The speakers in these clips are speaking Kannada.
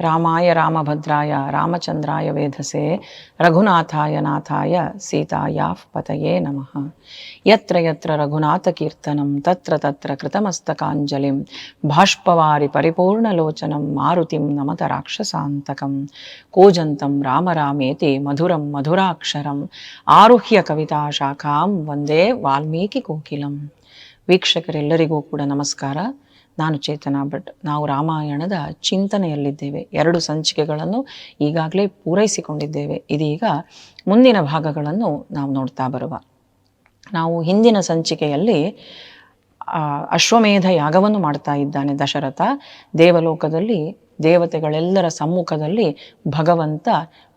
ರಾಮಾಯ ರಾಮಭದ್ರಾಯ ರಾಮಚಂದ್ರಾಯ ವೇಧಸೆ ರಘುನಾಥಾಯ ನಾಥಾಯ ಸೀತಾಯಾಃ ಪತಯೇ ನಮಃ ಯತ್ರ ಯತ್ರ ರಘುನಾಥಕೀರ್ತನಂ ತತ್ರ ತತ್ರ ಕೃತಮಸ್ತಕಾಂಜಲಿಂ ಬಾಷ್ಪವಾರಿ ಪರಿಪೂರ್ಣಲೋಚನಂ ಮಾರುತಿಂ ನಮತ ರಾಕ್ಷಸಾಂತಕಂ ಕೂಜಂತಂ ರಾಮ ರಾಮೇತಿ ಮಧುರಂ ಮಧುರಾಕ್ಷರಂ ಆರುಹ್ಯ ಕವಿತಾ ಶಾಖಾಂ ವಂದೇ ವಾಲ್ಮೀಕಿ ಕೋಕಿಲಂ ವೀಕ್ಷಕರೆಲ್ಲರಿಗೂ ಕೂಡ ನಮಸ್ಕಾರ ನಾನು ಚೇತನ ಭಟ್ ನಾವು ರಾಮಾಯಣದ ಚಿಂತನೆಯಲ್ಲಿದ್ದೇವೆ. ಎರಡು ಸಂಚಿಕೆಗಳನ್ನು ಈಗಾಗಲೇ ಪೂರೈಸಿಕೊಂಡಿದ್ದೇವೆ. ಇದೀಗ ಮುಂದಿನ ಭಾಗಗಳನ್ನು ನಾವು ನೋಡ್ತಾ ಬರುವ. ನಾವು ಹಿಂದಿನ ಸಂಚಿಕೆಯಲ್ಲಿ ಅಶ್ವಮೇಧ ಯಾಗವನ್ನು ಮಾಡ್ತಾ ಇದ್ದಾನೆ ದಶರಥ. ದೇವಲೋಕದಲ್ಲಿ, ದೇವತೆಗಳೆಲ್ಲರ ಸಮ್ಮುಖದಲ್ಲಿ ಭಗವಂತ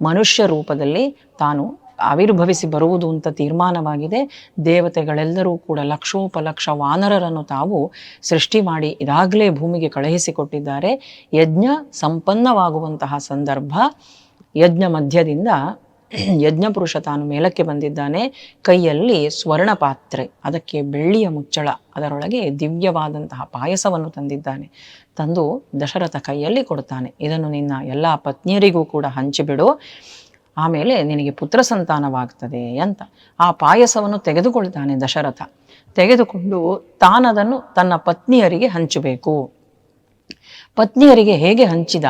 ಮನುಷ್ಯ ರೂಪದಲ್ಲಿ ತಾನು ಆವಿರ್ಭವಿಸಿ ಬರುವುದು ಅಂತ ತೀರ್ಮಾನವಾಗಿದೆ. ದೇವತೆಗಳೆಲ್ಲರೂ ಕೂಡ ಲಕ್ಷೋಪಲಕ್ಷ ವಾನರರನ್ನು ತಾವು ಸೃಷ್ಟಿ ಮಾಡಿ ಇದಾಗಲೇ ಭೂಮಿಗೆ ಕಳುಹಿಸಿಕೊಟ್ಟಿದ್ದಾರೆ. ಯಜ್ಞ ಸಂಪನ್ನವಾಗುವಂತಹ ಸಂದರ್ಭ. ಯಜ್ಞ ಮಧ್ಯದಿಂದ ಯಜ್ಞಪುರುಷ ತಾನು ಮೇಲಕ್ಕೆ ಬಂದಿದ್ದಾನೆ. ಕೈಯಲ್ಲಿ ಸ್ವರ್ಣ ಪಾತ್ರೆ ಅದಕ್ಕೆ ಬೆಳ್ಳಿಯ ಮುಚ್ಚಳ, ಅದರೊಳಗೆ ದಿವ್ಯವಾದಂತಹ ಪಾಯಸವನ್ನು ತಂದಿದ್ದಾನೆ. ತಂದು ದಶರಥ ಕೈಯಲ್ಲಿ ಕೊಡ್ತಾನೆ. ಇದನ್ನು ನಿನ್ನ ಎಲ್ಲ ಪತ್ನಿಯರಿಗೂ ಕೂಡ ಹಂಚಿಬಿಡು. ಆಮೇಲೆ ನಿನಗೆ ಪುತ್ರ ಸಂತಾನವಾಗ್ತದೆ ಅಂತ. ಆ ಪಾಯಸವನ್ನು ತೆಗೆದುಕೊಳ್ತಾನೆ ದಶರಥ. ತೆಗೆದುಕೊಂಡು ತಾನದನ್ನು ತನ್ನ ಪತ್ನಿಯರಿಗೆ ಹಂಚಬೇಕು. ಪತ್ನಿಯರಿಗೆ ಹೇಗೆ ಹಂಚಿದ?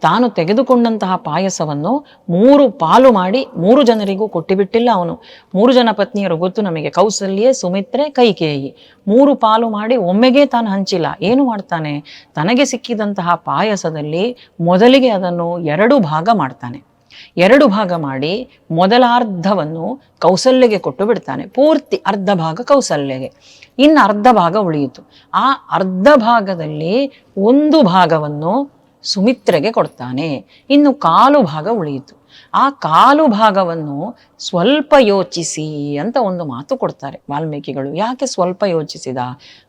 ತಾನು ತೆಗೆದುಕೊಂಡಂತಹ ಪಾಯಸವನ್ನು ಮೂರು ಪಾಲು ಮಾಡಿ ಮೂರು ಜನರಿಗೂ ಕೊಟ್ಟಿಬಿಟ್ಟಿಲ್ಲ ಅವನು. ಮೂರು ಜನ ಪತ್ನಿಯರು ಗೊತ್ತು ನಮಗೆ, ಕೌಸಲ್ಯೆ, ಸುಮಿತ್ರೆ, ಕೈಕೇಯಿ. ಮೂರು ಪಾಲು ಮಾಡಿ ಒಮ್ಮೆಗೆ ತಾನು ಹಂಚಿಲ್ಲ. ಏನು ಮಾಡ್ತಾನೆ? ತನಗೆ ಸಿಕ್ಕಿದಂತಹ ಪಾಯಸದಲ್ಲಿ ಮೊದಲಿಗೆ ಅದನ್ನು ಎರಡು ಭಾಗ ಮಾಡ್ತಾನೆ. ಎರಡು ಭಾಗ ಮಾಡಿ ಮೊದಲಾರ್ಧವನ್ನು ಕೌಸಲ್ಯಗೆ ಕೊಟ್ಟು ಬಿಡ್ತಾನೆ. ಪೂರ್ತಿ ಅರ್ಧ ಭಾಗ ಕೌಸಲ್ಯಗೆ. ಇನ್ನು ಅರ್ಧ ಭಾಗ ಉಳಿಯಿತು. ಆ ಅರ್ಧ ಭಾಗದಲ್ಲಿ ಒಂದು ಭಾಗವನ್ನು ಸುಮಿತ್ರೆಗೆ ಕೊಡ್ತಾನೆ. ಇನ್ನು ಕಾಲು ಭಾಗ ಉಳಿಯಿತು. ಆ ಕಾಲು ಭಾಗವನ್ನು ಸ್ವಲ್ಪ ಯೋಚಿಸಿ ಅಂತ ಒಂದು ಮಾತು ಕೊಡ್ತಾರೆ ವಾಲ್ಮೀಕಿಗಳು. ಯಾಕೆ ಸ್ವಲ್ಪ ಯೋಚಿಸಿದ?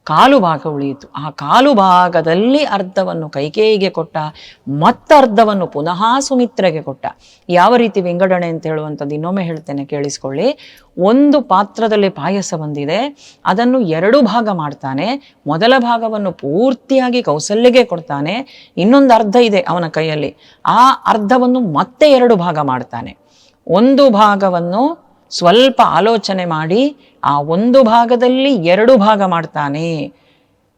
ಕಾಲು ಭಾಗ ಉಳಿಯಿತು. ಆ ಕಾಲು ಭಾಗದಲ್ಲಿ ಅರ್ಧವನ್ನು ಕೈಕೇಯಿಗೆ ಕೊಟ್ಟ ಮತ್ತರ್ಧವನ್ನು ಪುನಃ ಸುಮಿತ್ರೆಗೆ ಕೊಟ್ಟ. ಯಾವ ರೀತಿ ವಿಂಗಡಣೆ ಅಂತ ಹೇಳುವಂಥದ್ದು ಇನ್ನೊಮ್ಮೆ ಹೇಳ್ತೇನೆ, ಕೇಳಿಸ್ಕೊಳ್ಳಿ. ಒಂದು ಪಾತ್ರದಲ್ಲಿ ಪಾಯಸ ಬಂದಿದೆ. ಅದನ್ನು ಎರಡು ಭಾಗ ಮಾಡ್ತಾನೆ. ಮೊದಲ ಭಾಗವನ್ನು ಪೂರ್ತಿಯಾಗಿ ಕೌಸಲ್ಯಗೆ ಕೊಡ್ತಾನೆ. ಇನ್ನೊಂದು ಅರ್ಧ ಇದೆ ಅವನ ಕೈಯಲ್ಲಿ. ಆ ಅರ್ಧವನ್ನು ಮತ್ತೆ ಎರಡು ಭಾಗ ಮಾಡ್ತಾನೆ. ಒಂದು ಭಾಗವನ್ನು ಸ್ವಲ್ಪ ಆಲೋಚನೆ ಮಾಡಿ ಆ ಒಂದು ಭಾಗದಲ್ಲಿ ಎರಡು ಭಾಗ ಮಾಡ್ತಾನೆ.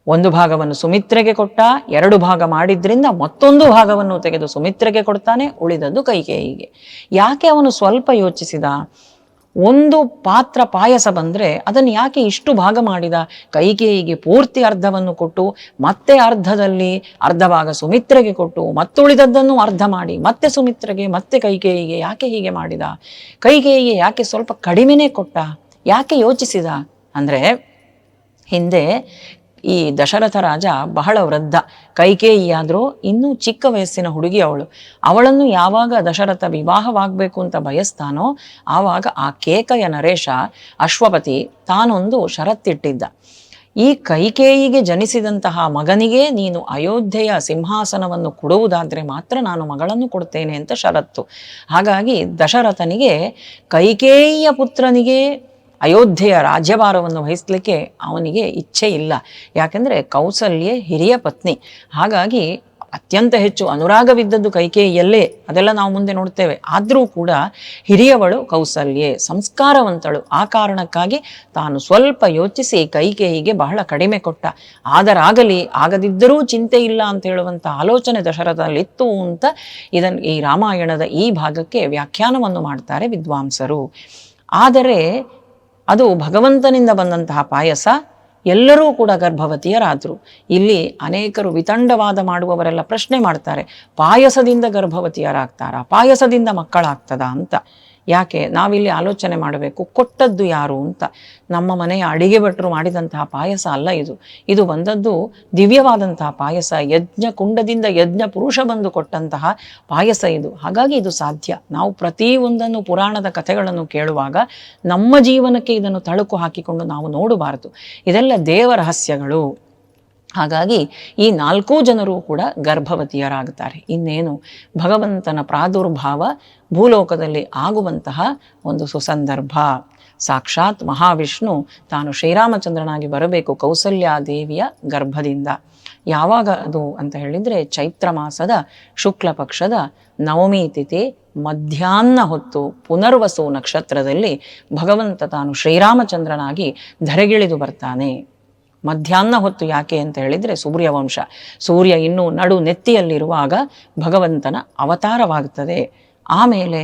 ಒಂದು ಭಾಗವನ್ನು ಸುಮಿತ್ರೆಗೆ ಕೊಟ್ಟ, ಎರಡು ಭಾಗ ಮಾಡಿದ್ರಿಂದ ಮತ್ತೊಂದು ಭಾಗವನ್ನು ತೆಗೆದು ಸುಮಿತ್ರೆಗೆ ಕೊಡ್ತಾನೆ, ಉಳಿದದ್ದು ಕೈಕೇಯಿಗೆ ಯಾಕೆ ಅವನು ಸ್ವಲ್ಪ ಯೋಚಿಸಿದ? ಒಂದು ಪಾತ್ರ ಪಾಯಸ ಬಂದರೆ ಅದನ್ನು ಯಾಕೆ ಇಷ್ಟು ಭಾಗ ಮಾಡಿದ? ಕೈಕೇಯಿಗೆ ಪೂರ್ತಿ ಅರ್ಧವನ್ನು ಕೊಟ್ಟು, ಮತ್ತೆ ಅರ್ಧದಲ್ಲಿ ಅರ್ಧ ಭಾಗ ಸುಮಿತ್ರೆಗೆ ಕೊಟ್ಟು, ಮತ್ತುಳಿದದ್ದನ್ನು ಅರ್ಧ ಮಾಡಿ, ಮತ್ತೆ ಸುಮಿತ್ರೆಗೆ, ಮತ್ತೆ ಕೈಕೇಯಿಗೆ ಯಾಕೆ ಹೀಗೆ ಮಾಡಿದ? ಕೈಕೇಯಿಗೆ ಯಾಕೆ ಸ್ವಲ್ಪ ಕಡಿಮೆನೇ ಕೊಟ್ಟ? ಯಾಕೆ ಯೋಚಿಸಿದ? ಅಂದರೆ ಹಿಂದೆ ಈ ದಶರಥ ರಾಜ ಬಹಳ ವೃದ್ಧ. ಕೈಕೇಯಿಯಾದರೂ ಇನ್ನೂ ಚಿಕ್ಕ ವಯಸ್ಸಿನ ಹುಡುಗಿ ಅವಳು. ಅವಳನ್ನು ಯಾವಾಗ ದಶರಥ ವಿವಾಹವಾಗಬೇಕು ಅಂತ ಬಯಸ್ತಾನೋ ಆವಾಗ ಆ ಕೇಕಯ ನರೇಶ, ಅಶ್ವಪತಿ ತಾನೊಂದು ಷರತ್ತಿಟ್ಟಿದ್ದ. ಈ ಕೈಕೇಯಿಗೆ ಜನಿಸಿದಂತಹ ಮಗನಿಗೆ ನೀನು ಅಯೋಧ್ಯೆಯ ಸಿಂಹಾಸನವನ್ನು ಕೊಡುವುದಾದರೆ ಮಾತ್ರ ನಾನು ಮಗಳನ್ನು ಕೊಡ್ತೇನೆ ಅಂತ ಷರತ್ತು. ಹಾಗಾಗಿ ದಶರಥನಿಗೆ ಕೈಕೇಯಿಯ ಪುತ್ರನಿಗೆ ಅಯೋಧ್ಯೆಯ ರಾಜ್ಯಭಾರವನ್ನು ವಹಿಸಲಿಕ್ಕೆ ಅವನಿಗೆ ಇಚ್ಛೆ ಇಲ್ಲ. ಯಾಕೆಂದರೆ ಕೌಸಲ್ಯೆ ಹಿರಿಯ ಪತ್ನಿ. ಹಾಗಾಗಿ ಅತ್ಯಂತ ಹೆಚ್ಚು ಅನುರಾಗವಿದ್ದದ್ದು ಕೈಕೇಯಿಯಲ್ಲೇ ಅದೆಲ್ಲ ನಾವು ಮುಂದೆ ನೋಡ್ತೇವೆ. ಆದರೂ ಕೂಡ ಹಿರಿಯವಳು ಕೌಸಲ್ಯೆ, ಸಂಸ್ಕಾರವಂತಳು. ಆ ಕಾರಣಕ್ಕಾಗಿ ತಾನು ಸ್ವಲ್ಪ ಯೋಚಿಸಿ ಕೈಕೇಯಿಗೆ ಬಹಳ ಕಡಿಮೆ ಕೊಟ್ಟ. ಆದರಾಗಲಿ, ಆಗದಿದ್ದರೂ ಚಿಂತೆ ಇಲ್ಲ ಅಂತ ಹೇಳುವಂಥ ಆಲೋಚನೆ ದಶರಥದಲ್ಲಿತ್ತು ಅಂತ ಇದನ್ನು ಈ ರಾಮಾಯಣದ ಈ ಭಾಗಕ್ಕೆ ವ್ಯಾಖ್ಯಾನವನ್ನು ಮಾಡ್ತಾರೆ ವಿದ್ವಾಂಸರು. ಆದರೆ ಅದು ಭಗವಂತನಿಂದ ಬಂದಂತಹ ಪಾಯಸ ಎಲ್ಲರೂ ಕೂಡ ಗರ್ಭವತಿಯರಾದರು. ಇಲ್ಲಿ ಅನೇಕರು ವಿತಂಡವಾದ ಮಾಡುವವರೆಲ್ಲ ಪ್ರಶ್ನೆ ಮಾಡ್ತಾರೆ, ಪಾಯಸದಿಂದ ಗರ್ಭವತಿಯರಾಗ್ತಾರಾ, ಪಾಯಸದಿಂದ ಮಕ್ಕಳಾಗ್ತದಾ ಅಂತ. ಯಾಕೆ ನಾವಿಲ್ಲಿ ಆಲೋಚನೆ ಮಾಡಬೇಕು, ಕೊಟ್ಟದ್ದು ಯಾರು ಅಂತ. ನಮ್ಮ ಮನೆಯ ಅಡಿಗೆ ಭಟ್ರು ಮಾಡಿದಂತಹ ಪಾಯಸ ಅಲ್ಲ ಇದು. ಇದು ಬಂದದ್ದು ದಿವ್ಯವಾದಂತಹ ಪಾಯಸ, ಯಜ್ಞ ಕುಂಡದಿಂದ ಯಜ್ಞ ಪುರುಷ ಬಂದು ಕೊಟ್ಟಂತಹ ಪಾಯಸ ಇದು. ಹಾಗಾಗಿ ಇದು ಸಾಧ್ಯ. ನಾವು ಪ್ರತಿಯೊಂದನ್ನು ಪುರಾಣದ ಕಥೆಗಳನ್ನು ಕೇಳುವಾಗ ನಮ್ಮ ಜೀವನಕ್ಕೆ ಇದನ್ನು ತಳುಕು ಹಾಕಿಕೊಂಡು ನಾವು ನೋಡಬಾರದು. ಇದೆಲ್ಲ ದೇವ ರಹಸ್ಯಗಳು ಹಾಗಾಗಿ ಈ ನಾಲ್ಕೂ ಜನರು ಕೂಡ ಗರ್ಭವತಿಯರಾಗುತ್ತಾರೆ. ಇನ್ನೇನು ಭಗವಂತನ ಪ್ರಾದುರ್ಭಾವ ಭೂಲೋಕದಲ್ಲಿ ಆಗುವಂತಹ ಒಂದು ಸುಸಂದರ್ಭ. ಸಾಕ್ಷಾತ್ ಮಹಾವಿಷ್ಣು ತಾನು ಶ್ರೀರಾಮಚಂದ್ರನಾಗಿ ಬರಬೇಕು ಕೌಸಲ್ಯಾದೇವಿಯ ಗರ್ಭದಿಂದ. ಯಾವಾಗ ಅದು ಅಂತ ಹೇಳಿದರೆ ಚೈತ್ರ ಮಾಸದ ಶುಕ್ಲ ಪಕ್ಷದ ನವಮಿ ತಿಥಿ ಮಧ್ಯಾಹ್ನ ಹೊತ್ತು ಪುನರ್ವಸು ನಕ್ಷತ್ರದಲ್ಲಿ ಭಗವಂತ ತಾನು ಶ್ರೀರಾಮಚಂದ್ರನಾಗಿ ಧರೆಗಿಳಿದು ಬರ್ತಾನೆ. ಮಧ್ಯಾಹ್ನ ಹೊತ್ತು ಯಾಕೆ ಅಂತ ಹೇಳಿದರೆ ಸೂರ್ಯವಂಶ. ಸೂರ್ಯ ಇನ್ನೂ ನಡು ನೆತ್ತಿಯಲ್ಲಿರುವಾಗ ಭಗವಂತನ ಅವತಾರವಾಗುತ್ತದೆ ಆಮೇಲೆ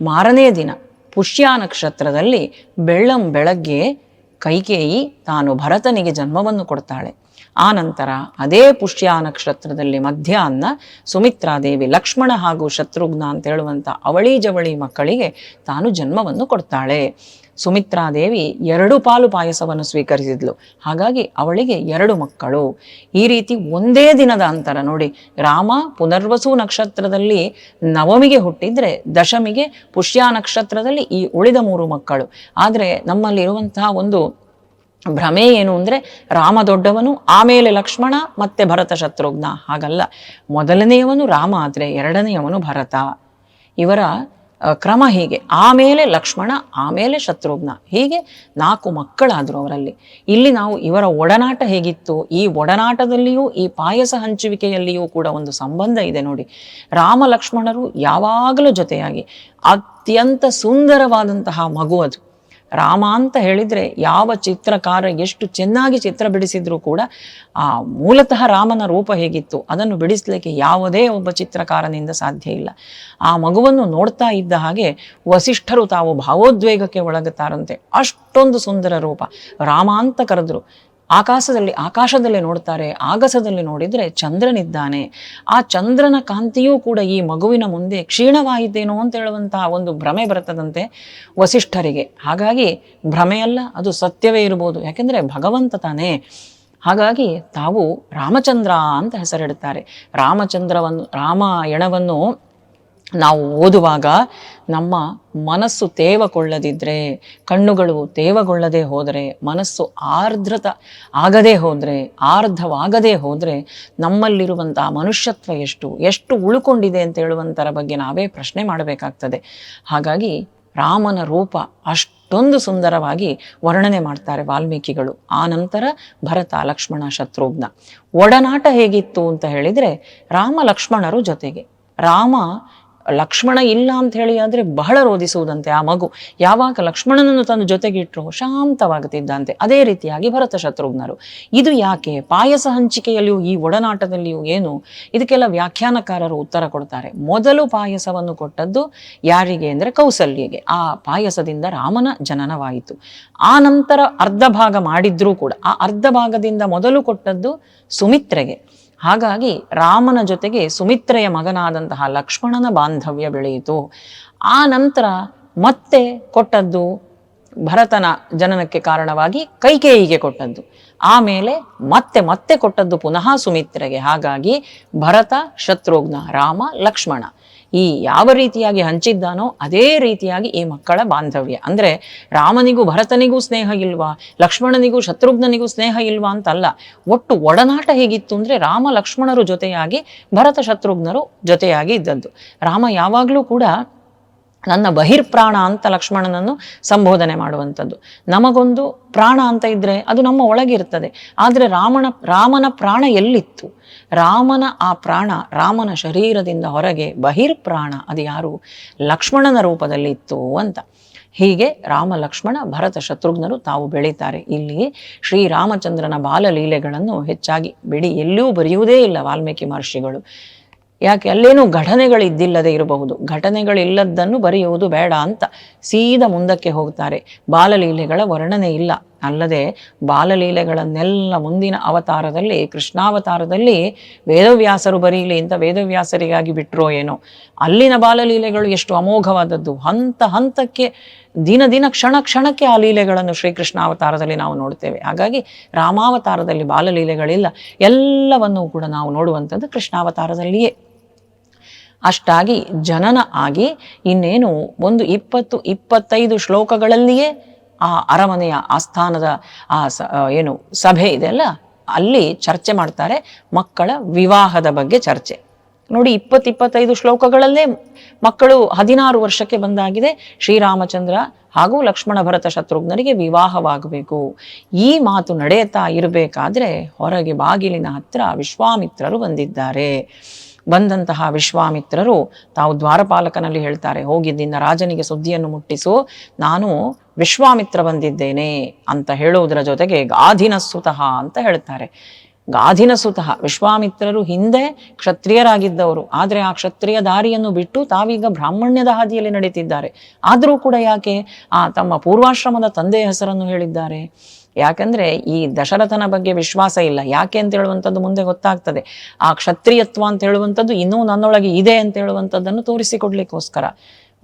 ಮಾರನೇ ದಿನ ಪುಷ್ಯ ನಕ್ಷತ್ರದಲ್ಲಿ ಬೆಳ್ಳಂ ಬೆಳಗ್ಗೆ ಕೈಕೇಯಿ ತಾನು ಭರತನಿಗೆ ಜನ್ಮವನ್ನು ಕೊಡ್ತಾಳೆ. ಆ ನಂತರ ಅದೇ ಪುಷ್ಯ ನಕ್ಷತ್ರದಲ್ಲಿ ಮಧ್ಯಾಹ್ನ ಸುಮಿತ್ರಾದೇವಿ ಲಕ್ಷ್ಮಣ ಹಾಗೂ ಶತ್ರುಘ್ನ ಅಂತ ಹೇಳುವಂಥ ಅವಳಿ ಜವಳಿ ಮಕ್ಕಳಿಗೆ ತಾನು ಜನ್ಮವನ್ನು ಕೊಡ್ತಾಳೆ. ಸುಮಿತ್ರಾದೇವಿ ಎರಡು ಪಾಲು ಪಾಯಸವನ್ನು ಸ್ವೀಕರಿಸಿದ್ಲು. ಹಾಗಾಗಿ ಅವಳಿಗೆ ಎರಡು ಮಕ್ಕಳು. ಈ ರೀತಿ ಒಂದೇ ದಿನದ ಅಂತರ ನೋಡಿ ರಾಮ ಪುನರ್ವಸು ನಕ್ಷತ್ರದಲ್ಲಿ ನವಮಿಗೆ ಹುಟ್ಟಿದ್ರೆ ದಶಮಿಗೆ ಪುಷ್ಯ ನಕ್ಷತ್ರದಲ್ಲಿ ಈ ಉಳಿದ ಮೂರು ಮಕ್ಕಳು. ಆದರೆ ನಮ್ಮಲ್ಲಿರುವಂತಹ ಒಂದು ಭ್ರಮೆ ಏನು ಅಂದರೆ ರಾಮ ದೊಡ್ಡವನು, ಆಮೇಲೆ ಲಕ್ಷ್ಮಣ ಮತ್ತೆ ಭರತ ಶತ್ರುಘ್ನ. ಹಾಗಲ್ಲ. ಮೊದಲನೆಯವನು ರಾಮ, ಆದರೆ ಎರಡನೆಯವನು ಭರತ. ಇವರ ಕ್ರಮ ಹೀಗೆ. ಆಮೇಲೆ ಲಕ್ಷ್ಮಣ, ಆಮೇಲೆ ಶತ್ರುಘ್ನ. ಹೀಗೆ ನಾಲ್ಕು ಮಕ್ಕಳಾದರು ಅವರಲ್ಲಿ. ಇಲ್ಲಿ ನಾವು ಇವರ ಒಡನಾಟ ಹೇಗಿತ್ತು? ಈ ಒಡನಾಟದಲ್ಲಿಯೂ, ಈ ಪಾಯಸ ಹಂಚುವಿಕೆಯಲ್ಲಿಯೂ ಕೂಡ ಒಂದು ಸಂಬಂಧ ಇದೆ ನೋಡಿ. ರಾಮ ಲಕ್ಷ್ಮಣರು ಯಾವಾಗಲೂ ಜೊತೆಯಾಗಿ ಅತ್ಯಂತ ಸುಂದರವಾದಂತಹ ಮಗು ಅದು. ರಾಮ ಅಂತ ಹೇಳಿದರೆ ಯಾವ ಚಿತ್ರಕಾರ ಎಷ್ಟು ಚೆನ್ನಾಗಿ ಚಿತ್ರ ಬಿಡಿಸಿದ್ರೂ ಕೂಡ ಆ ಮೂಲತಃ ರಾಮನ ರೂಪ ಹೇಗಿತ್ತು ಅದನ್ನು ಬಿಡಿಸಲಿಕ್ಕೆ ಯಾವುದೇ ಒಬ್ಬ ಚಿತ್ರಕಾರನಿಂದ ಸಾಧ್ಯ ಇಲ್ಲ. ಆ ಮಗುವನ್ನು ನೋಡ್ತಾ ಇದ್ದ ಹಾಗೆ ವಸಿಷ್ಠರು ತಾವು ಭಾವೋದ್ವೇಗಕ್ಕೆ ಒಳಗುತ್ತಾರಂತೆ. ಅಷ್ಟೊಂದು ಸುಂದರ ರೂಪ ರಾಮ ಅಂತ ಕರೆದ್ರು. ಆಕಾಶದಲ್ಲಿ ಆಕಾಶದಲ್ಲಿ ನೋಡ್ತಾರೆ. ಆಗಸದಲ್ಲಿ ನೋಡಿದರೆ ಚಂದ್ರನಿದ್ದಾನೆ. ಆ ಚಂದ್ರನ ಕಾಂತಿಯೂ ಕೂಡ ಈ ಮಗುವಿನ ಮುಂದೆ ಕ್ಷೀಣವಾಯಿತೇನೋ ಅಂತ ಹೇಳುವಂತಹ ಒಂದು ಭ್ರಮೆ ಬರ್ತದಂತೆ ವಸಿಷ್ಠರಿಗೆ. ಹಾಗಾಗಿ ಭ್ರಮೆಯಲ್ಲ ಅದು ಸತ್ಯವೇ ಇರಬಹುದು ಯಾಕೆಂದರೆ ಭಗವಂತ ತಾನೇ. ಹಾಗಾಗಿ ತಾವು ರಾಮಚಂದ್ರ ಅಂತ ಹೆಸರಿಡುತ್ತಾರೆ ರಾಮಚಂದ್ರವನ್ನು ರಾಮಾಯಣವನ್ನು ನಾವು ಓದುವಾಗ ನಮ್ಮ ಮನಸ್ಸು ತೇವಗೊಳ್ಳದಿದ್ದರೆ ಕಣ್ಣುಗಳು ತೇವಗೊಳ್ಳದೆ ಹೋದರೆ, ಮನಸ್ಸು ಆರ್ದ್ರತ ಆಗದೇ ಹೋದರೆ, ಆರ್ಧವಾಗದೇ ಹೋದರೆ ನಮ್ಮಲ್ಲಿರುವಂಥ ಮನುಷ್ಯತ್ವ ಎಷ್ಟು ಎಷ್ಟು ಉಳ್ಕೊಂಡಿದೆ ಅಂತ ಹೇಳುವಂಥರ ಬಗ್ಗೆ ನಾವೇ ಪ್ರಶ್ನೆ ಮಾಡಬೇಕಾಗ್ತದೆ. ಹಾಗಾಗಿ ರಾಮನ ರೂಪ ಅಷ್ಟೊಂದು ಸುಂದರವಾಗಿ ವರ್ಣನೆ ಮಾಡ್ತಾರೆ ವಾಲ್ಮೀಕಿಗಳು. ಆ ನಂತರ ಭರತ, ಲಕ್ಷ್ಮಣ, ಶತ್ರುಘ್ನ. ಒಡನಾಟ ಹೇಗಿತ್ತು ಅಂತ ಹೇಳಿದರೆ ರಾಮ ಲಕ್ಷ್ಮಣರು ಜೊತೆಗೆ. ರಾಮ ಲಕ್ಷ್ಮಣ ಇಲ್ಲ ಅಂತ ಹೇಳಿ ಆದರೆ ಬಹಳ ರೋಧಿಸುವುದಂತೆ ಆ ಮಗು. ಯಾವಾಗ ಲಕ್ಷ್ಮಣನನ್ನು ತನ್ನ ಜೊತೆಗಿಟ್ಟರು ಶಾಂತವಾಗುತ್ತಿದ್ದಂತೆ ಅದೇ ರೀತಿಯಾಗಿ ಭರತ ಶತ್ರುಘ್ನರು. ಇದು ಯಾಕೆ? ಪಾಯಸ ಹಂಚಿಕೆಯಲ್ಲಿಯೂ ಈ ಒಡನಾಟದಲ್ಲಿಯೂ ಏನು? ಇದಕ್ಕೆಲ್ಲ ವ್ಯಾಖ್ಯಾನಕಾರರು ಉತ್ತರ ಕೊಡ್ತಾರೆ. ಮೊದಲು ಪಾಯಸವನ್ನು ಕೊಟ್ಟದ್ದು ಯಾರಿಗೆ ಅಂದರೆ ಕೌಸಲ್ಯಗೆ. ಆ ಪಾಯಸದಿಂದ ರಾಮನ ಜನನವಾಯಿತು. ಆ ನಂತರ ಅರ್ಧ ಭಾಗ ಮಾಡಿದ್ರೂ ಕೂಡ, ಆ ಅರ್ಧ ಭಾಗದಿಂದ ಮೊದಲು ಕೊಟ್ಟದ್ದು ಸುಮಿತ್ರೆಗೆ. ಹಾಗಾಗಿ ರಾಮನ ಜೊತೆಗೆ ಸುಮಿತ್ರೆಯ ಮಗನಾದಂತಹ ಲಕ್ಷ್ಮಣನ ಬಾಂಧವ್ಯ ಬೆಳೆಯಿತು. ಆ ನಂತರ ಮತ್ತೆ ಕೊಟ್ಟದ್ದು ಭರತನ ಜನನಕ್ಕೆ ಕಾರಣವಾಗಿ ಕೈಕೇಯಿಗೆ ಕೊಟ್ಟದ್ದು. ಆಮೇಲೆ ಮತ್ತೆ ಮತ್ತೆ ಕೊಟ್ಟದ್ದು ಪುನಃ ಸುಮಿತ್ರೆಗೆ. ಹಾಗಾಗಿ ಭರತ, ಶತ್ರುಘ್ನ, ರಾಮ, ಲಕ್ಷ್ಮಣ. ಈ ಯಾವ ರೀತಿಯಾಗಿ ಹಂಚಿದ್ದಾನೋ ಅದೇ ರೀತಿಯಾಗಿ ಈ ಮಕ್ಕಳ ಬಾಂಧವ್ಯ. ಅಂದರೆ ರಾಮನಿಗೂ ಭರತನಿಗೂ ಸ್ನೇಹ ಇಲ್ವಾ? ಲಕ್ಷ್ಮಣನಿಗೂ ಶತ್ರುಘ್ನನಿಗೂ ಸ್ನೇಹ ಇಲ್ವಾ ಅಂತಲ್ಲ? ಒಟ್ಟು ಒಡನಾಟ ಹೇಗಿತ್ತು ಅಂದರೆ ರಾಮ ಲಕ್ಷ್ಮಣರು ಜೊತೆಯಾಗಿ ಭರತ ಶತ್ರುಘ್ನರು ಜೊತೆಯಾಗಿ ಇದ್ದದ್ದು. ರಾಮ ಯಾವಾಗಲೂ ಕೂಡ ನನ್ನ ಬಹಿರ್ಪ್ರಾಣ ಅಂತ ಲಕ್ಷ್ಮಣನನ್ನು ಸಂಬೋಧನೆ ಮಾಡುವಂಥದ್ದು. ನಮಗೊಂದು ಪ್ರಾಣ ಅಂತ ಇದ್ರೆ ಅದು ನಮ್ಮ ಒಳಗಿರ್ತದೆ. ಆದರೆ ರಾಮನ ರಾಮನ ಪ್ರಾಣ ಎಲ್ಲಿತ್ತು? ರಾಮನ ಆ ಪ್ರಾಣ ರಾಮನ ಶರೀರದಿಂದ ಹೊರಗೆ ಬಹಿರ್ಪ್ರಾಣ ಅದು ಯಾರು? ಲಕ್ಷ್ಮಣನ ರೂಪದಲ್ಲಿ ಇತ್ತು ಅಂತ. ಹೀಗೆ ರಾಮ, ಲಕ್ಷ್ಮಣ, ಭರತ, ಶತ್ರುಘ್ನರು ತಾವು ಬೆಳೀತಾರೆ. ಇಲ್ಲಿ ಶ್ರೀರಾಮಚಂದ್ರನ ಬಾಲಲೀಲೆಗಳನ್ನು ಹೆಚ್ಚಾಗಿ ಬಿಡಿ. ಎಲ್ಲಿಯೂ ಬರೆಯುವುದೇ ಇಲ್ಲ ವಾಲ್ಮೀಕಿ ಮಹರ್ಷಿಗಳು. ಯಾಕೆ? ಅಲ್ಲೇನೂ ಘಟನೆಗಳಿದ್ದಿಲ್ಲದೆ ಇರಬಹುದು. ಘಟನೆಗಳಿಲ್ಲದ್ದನ್ನು ಬರೆಯುವುದು ಬೇಡ ಅಂತ ಸೀದಾ ಮುಂದಕ್ಕೆ ಹೋಗ್ತಾರೆ. ಬಾಲಲೀಲೆಗಳ ವರ್ಣನೆ ಇಲ್ಲ. ಅಲ್ಲದೆ ಬಾಲಲೀಲೆಗಳನ್ನೆಲ್ಲ ಮುಂದಿನ ಅವತಾರದಲ್ಲಿ, ಕೃಷ್ಣಾವತಾರದಲ್ಲಿ ವೇದವ್ಯಾಸರು ಬರೀಲಿ ಅಂತ ವೇದವ್ಯಾಸರಿಗಾಗಿ ಬಿಟ್ಟರೋ ಏನೋ? ಅಲ್ಲಿನ ಬಾಲಲೀಲೆಗಳು ಎಷ್ಟು ಅಮೋಘವಾದದ್ದು. ಹಂತ ಹಂತಕ್ಕೆ, ದಿನ ದಿನ, ಕ್ಷಣ ಕ್ಷಣಕ್ಕೆ ಆ ಲೀಲೆಗಳನ್ನು ಶ್ರೀಕೃಷ್ಣಾವತಾರದಲ್ಲಿ ನಾವು ನೋಡ್ತೇವೆ. ಹಾಗಾಗಿ ರಾಮಾವತಾರದಲ್ಲಿ ಬಾಲಲೀಲೆಗಳಿಲ್ಲ. ಎಲ್ಲವನ್ನೂ ಕೂಡ ನಾವು ನೋಡುವಂಥದ್ದು ಕೃಷ್ಣಾವತಾರದಲ್ಲಿಯೇ. ಅಷ್ಟಾಗಿ ಜನನ ಆಗಿ ಇನ್ನೇನು ಒಂದು ಇಪ್ಪತ್ತು ಇಪ್ಪತ್ತೈದು ಶ್ಲೋಕಗಳಲ್ಲಿಯೇ ಆ ಅರಮನೆಯ ಆಸ್ಥಾನದ ಆ ಸ ಏನು ಸಭೆ ಇದೆಯಲ್ಲ ಅಲ್ಲಿ ಚರ್ಚೆ ಮಾಡ್ತಾರೆ ಮಕ್ಕಳ ವಿವಾಹದ ಬಗ್ಗೆ ಚರ್ಚೆ. ನೋಡಿ, ಇಪ್ಪತ್ತಿಪ್ಪತ್ತೈದು ಶ್ಲೋಕಗಳಲ್ಲೇ ಮಕ್ಕಳು ಹದಿನಾರು ವರ್ಷಕ್ಕೆ ಬಂದಾಗಿದೆ. ಶ್ರೀರಾಮಚಂದ್ರ ಹಾಗೂ ಲಕ್ಷ್ಮಣ ಭರತ ಶತ್ರುಘ್ನರಿಗೆ ವಿವಾಹವಾಗಬೇಕು. ಈ ಮಾತು ನಡೆಯುತ್ತಾ ಇರಬೇಕಾದ್ರೆ ಹೊರಗೆ ಬಾಗಿಲಿನ ಹತ್ರ ವಿಶ್ವಾಮಿತ್ರರು ಬಂದಿದ್ದಾರೆ. ಬಂದಂತಹ ವಿಶ್ವಾಮಿತ್ರರು ತಾವು ದ್ವಾರಪಾಲಕನಲ್ಲಿ ಹೇಳ್ತಾರೆ, ಹೋಗಿ ನಿನ್ನ ರಾಜನಿಗೆ ಸುದ್ದಿಯನ್ನು ಮುಟ್ಟಿಸು, ನಾನು ವಿಶ್ವಾಮಿತ್ರ ಬಂದಿದ್ದೇನೆ ಅಂತ ಹೇಳುವುದರ ಜೊತೆಗೆ ಗಾಧಿನ ಅಂತ ಹೇಳ್ತಾರೆ. ಗಾಧಿನ ವಿಶ್ವಾಮಿತ್ರರು ಹಿಂದೆ ಕ್ಷತ್ರಿಯರಾಗಿದ್ದವರು, ಆದರೆ ಆ ಕ್ಷತ್ರಿಯ ದಾರಿಯನ್ನು ಬಿಟ್ಟು ತಾವೀಗ ಬ್ರಾಹ್ಮಣ್ಯದ ಹಾದಿಯಲ್ಲಿ ನಡೀತಿದ್ದಾರೆ ಆದರೂ ಕೂಡ ಯಾಕೆ? ಆ ತಮ್ಮ ಪೂರ್ವಾಶ್ರಮದ ತಂದೆಯ ಹೆಸರನ್ನು ಹೇಳಿದ್ದಾರೆ. ಯಾಕಂದ್ರೆ ಈ ದಶರಥನ ಬಗ್ಗೆ ವಿಶ್ವಾಸ ಇಲ್ಲ. ಯಾಕೆ ಅಂತ ಹೇಳುವಂಥದ್ದು ಮುಂದೆ ಗೊತ್ತಾಗ್ತದೆ. ಆ ಕ್ಷತ್ರಿಯತ್ವ ಅಂತ ಹೇಳುವಂಥದ್ದು ಇನ್ನೂ ನನ್ನೊಳಗೆ ಇದೆ ಅಂತ ಹೇಳುವಂಥದ್ದನ್ನು ತೋರಿಸಿಕೊಡ್ಲಿಕ್ಕೋಸ್ಕರ.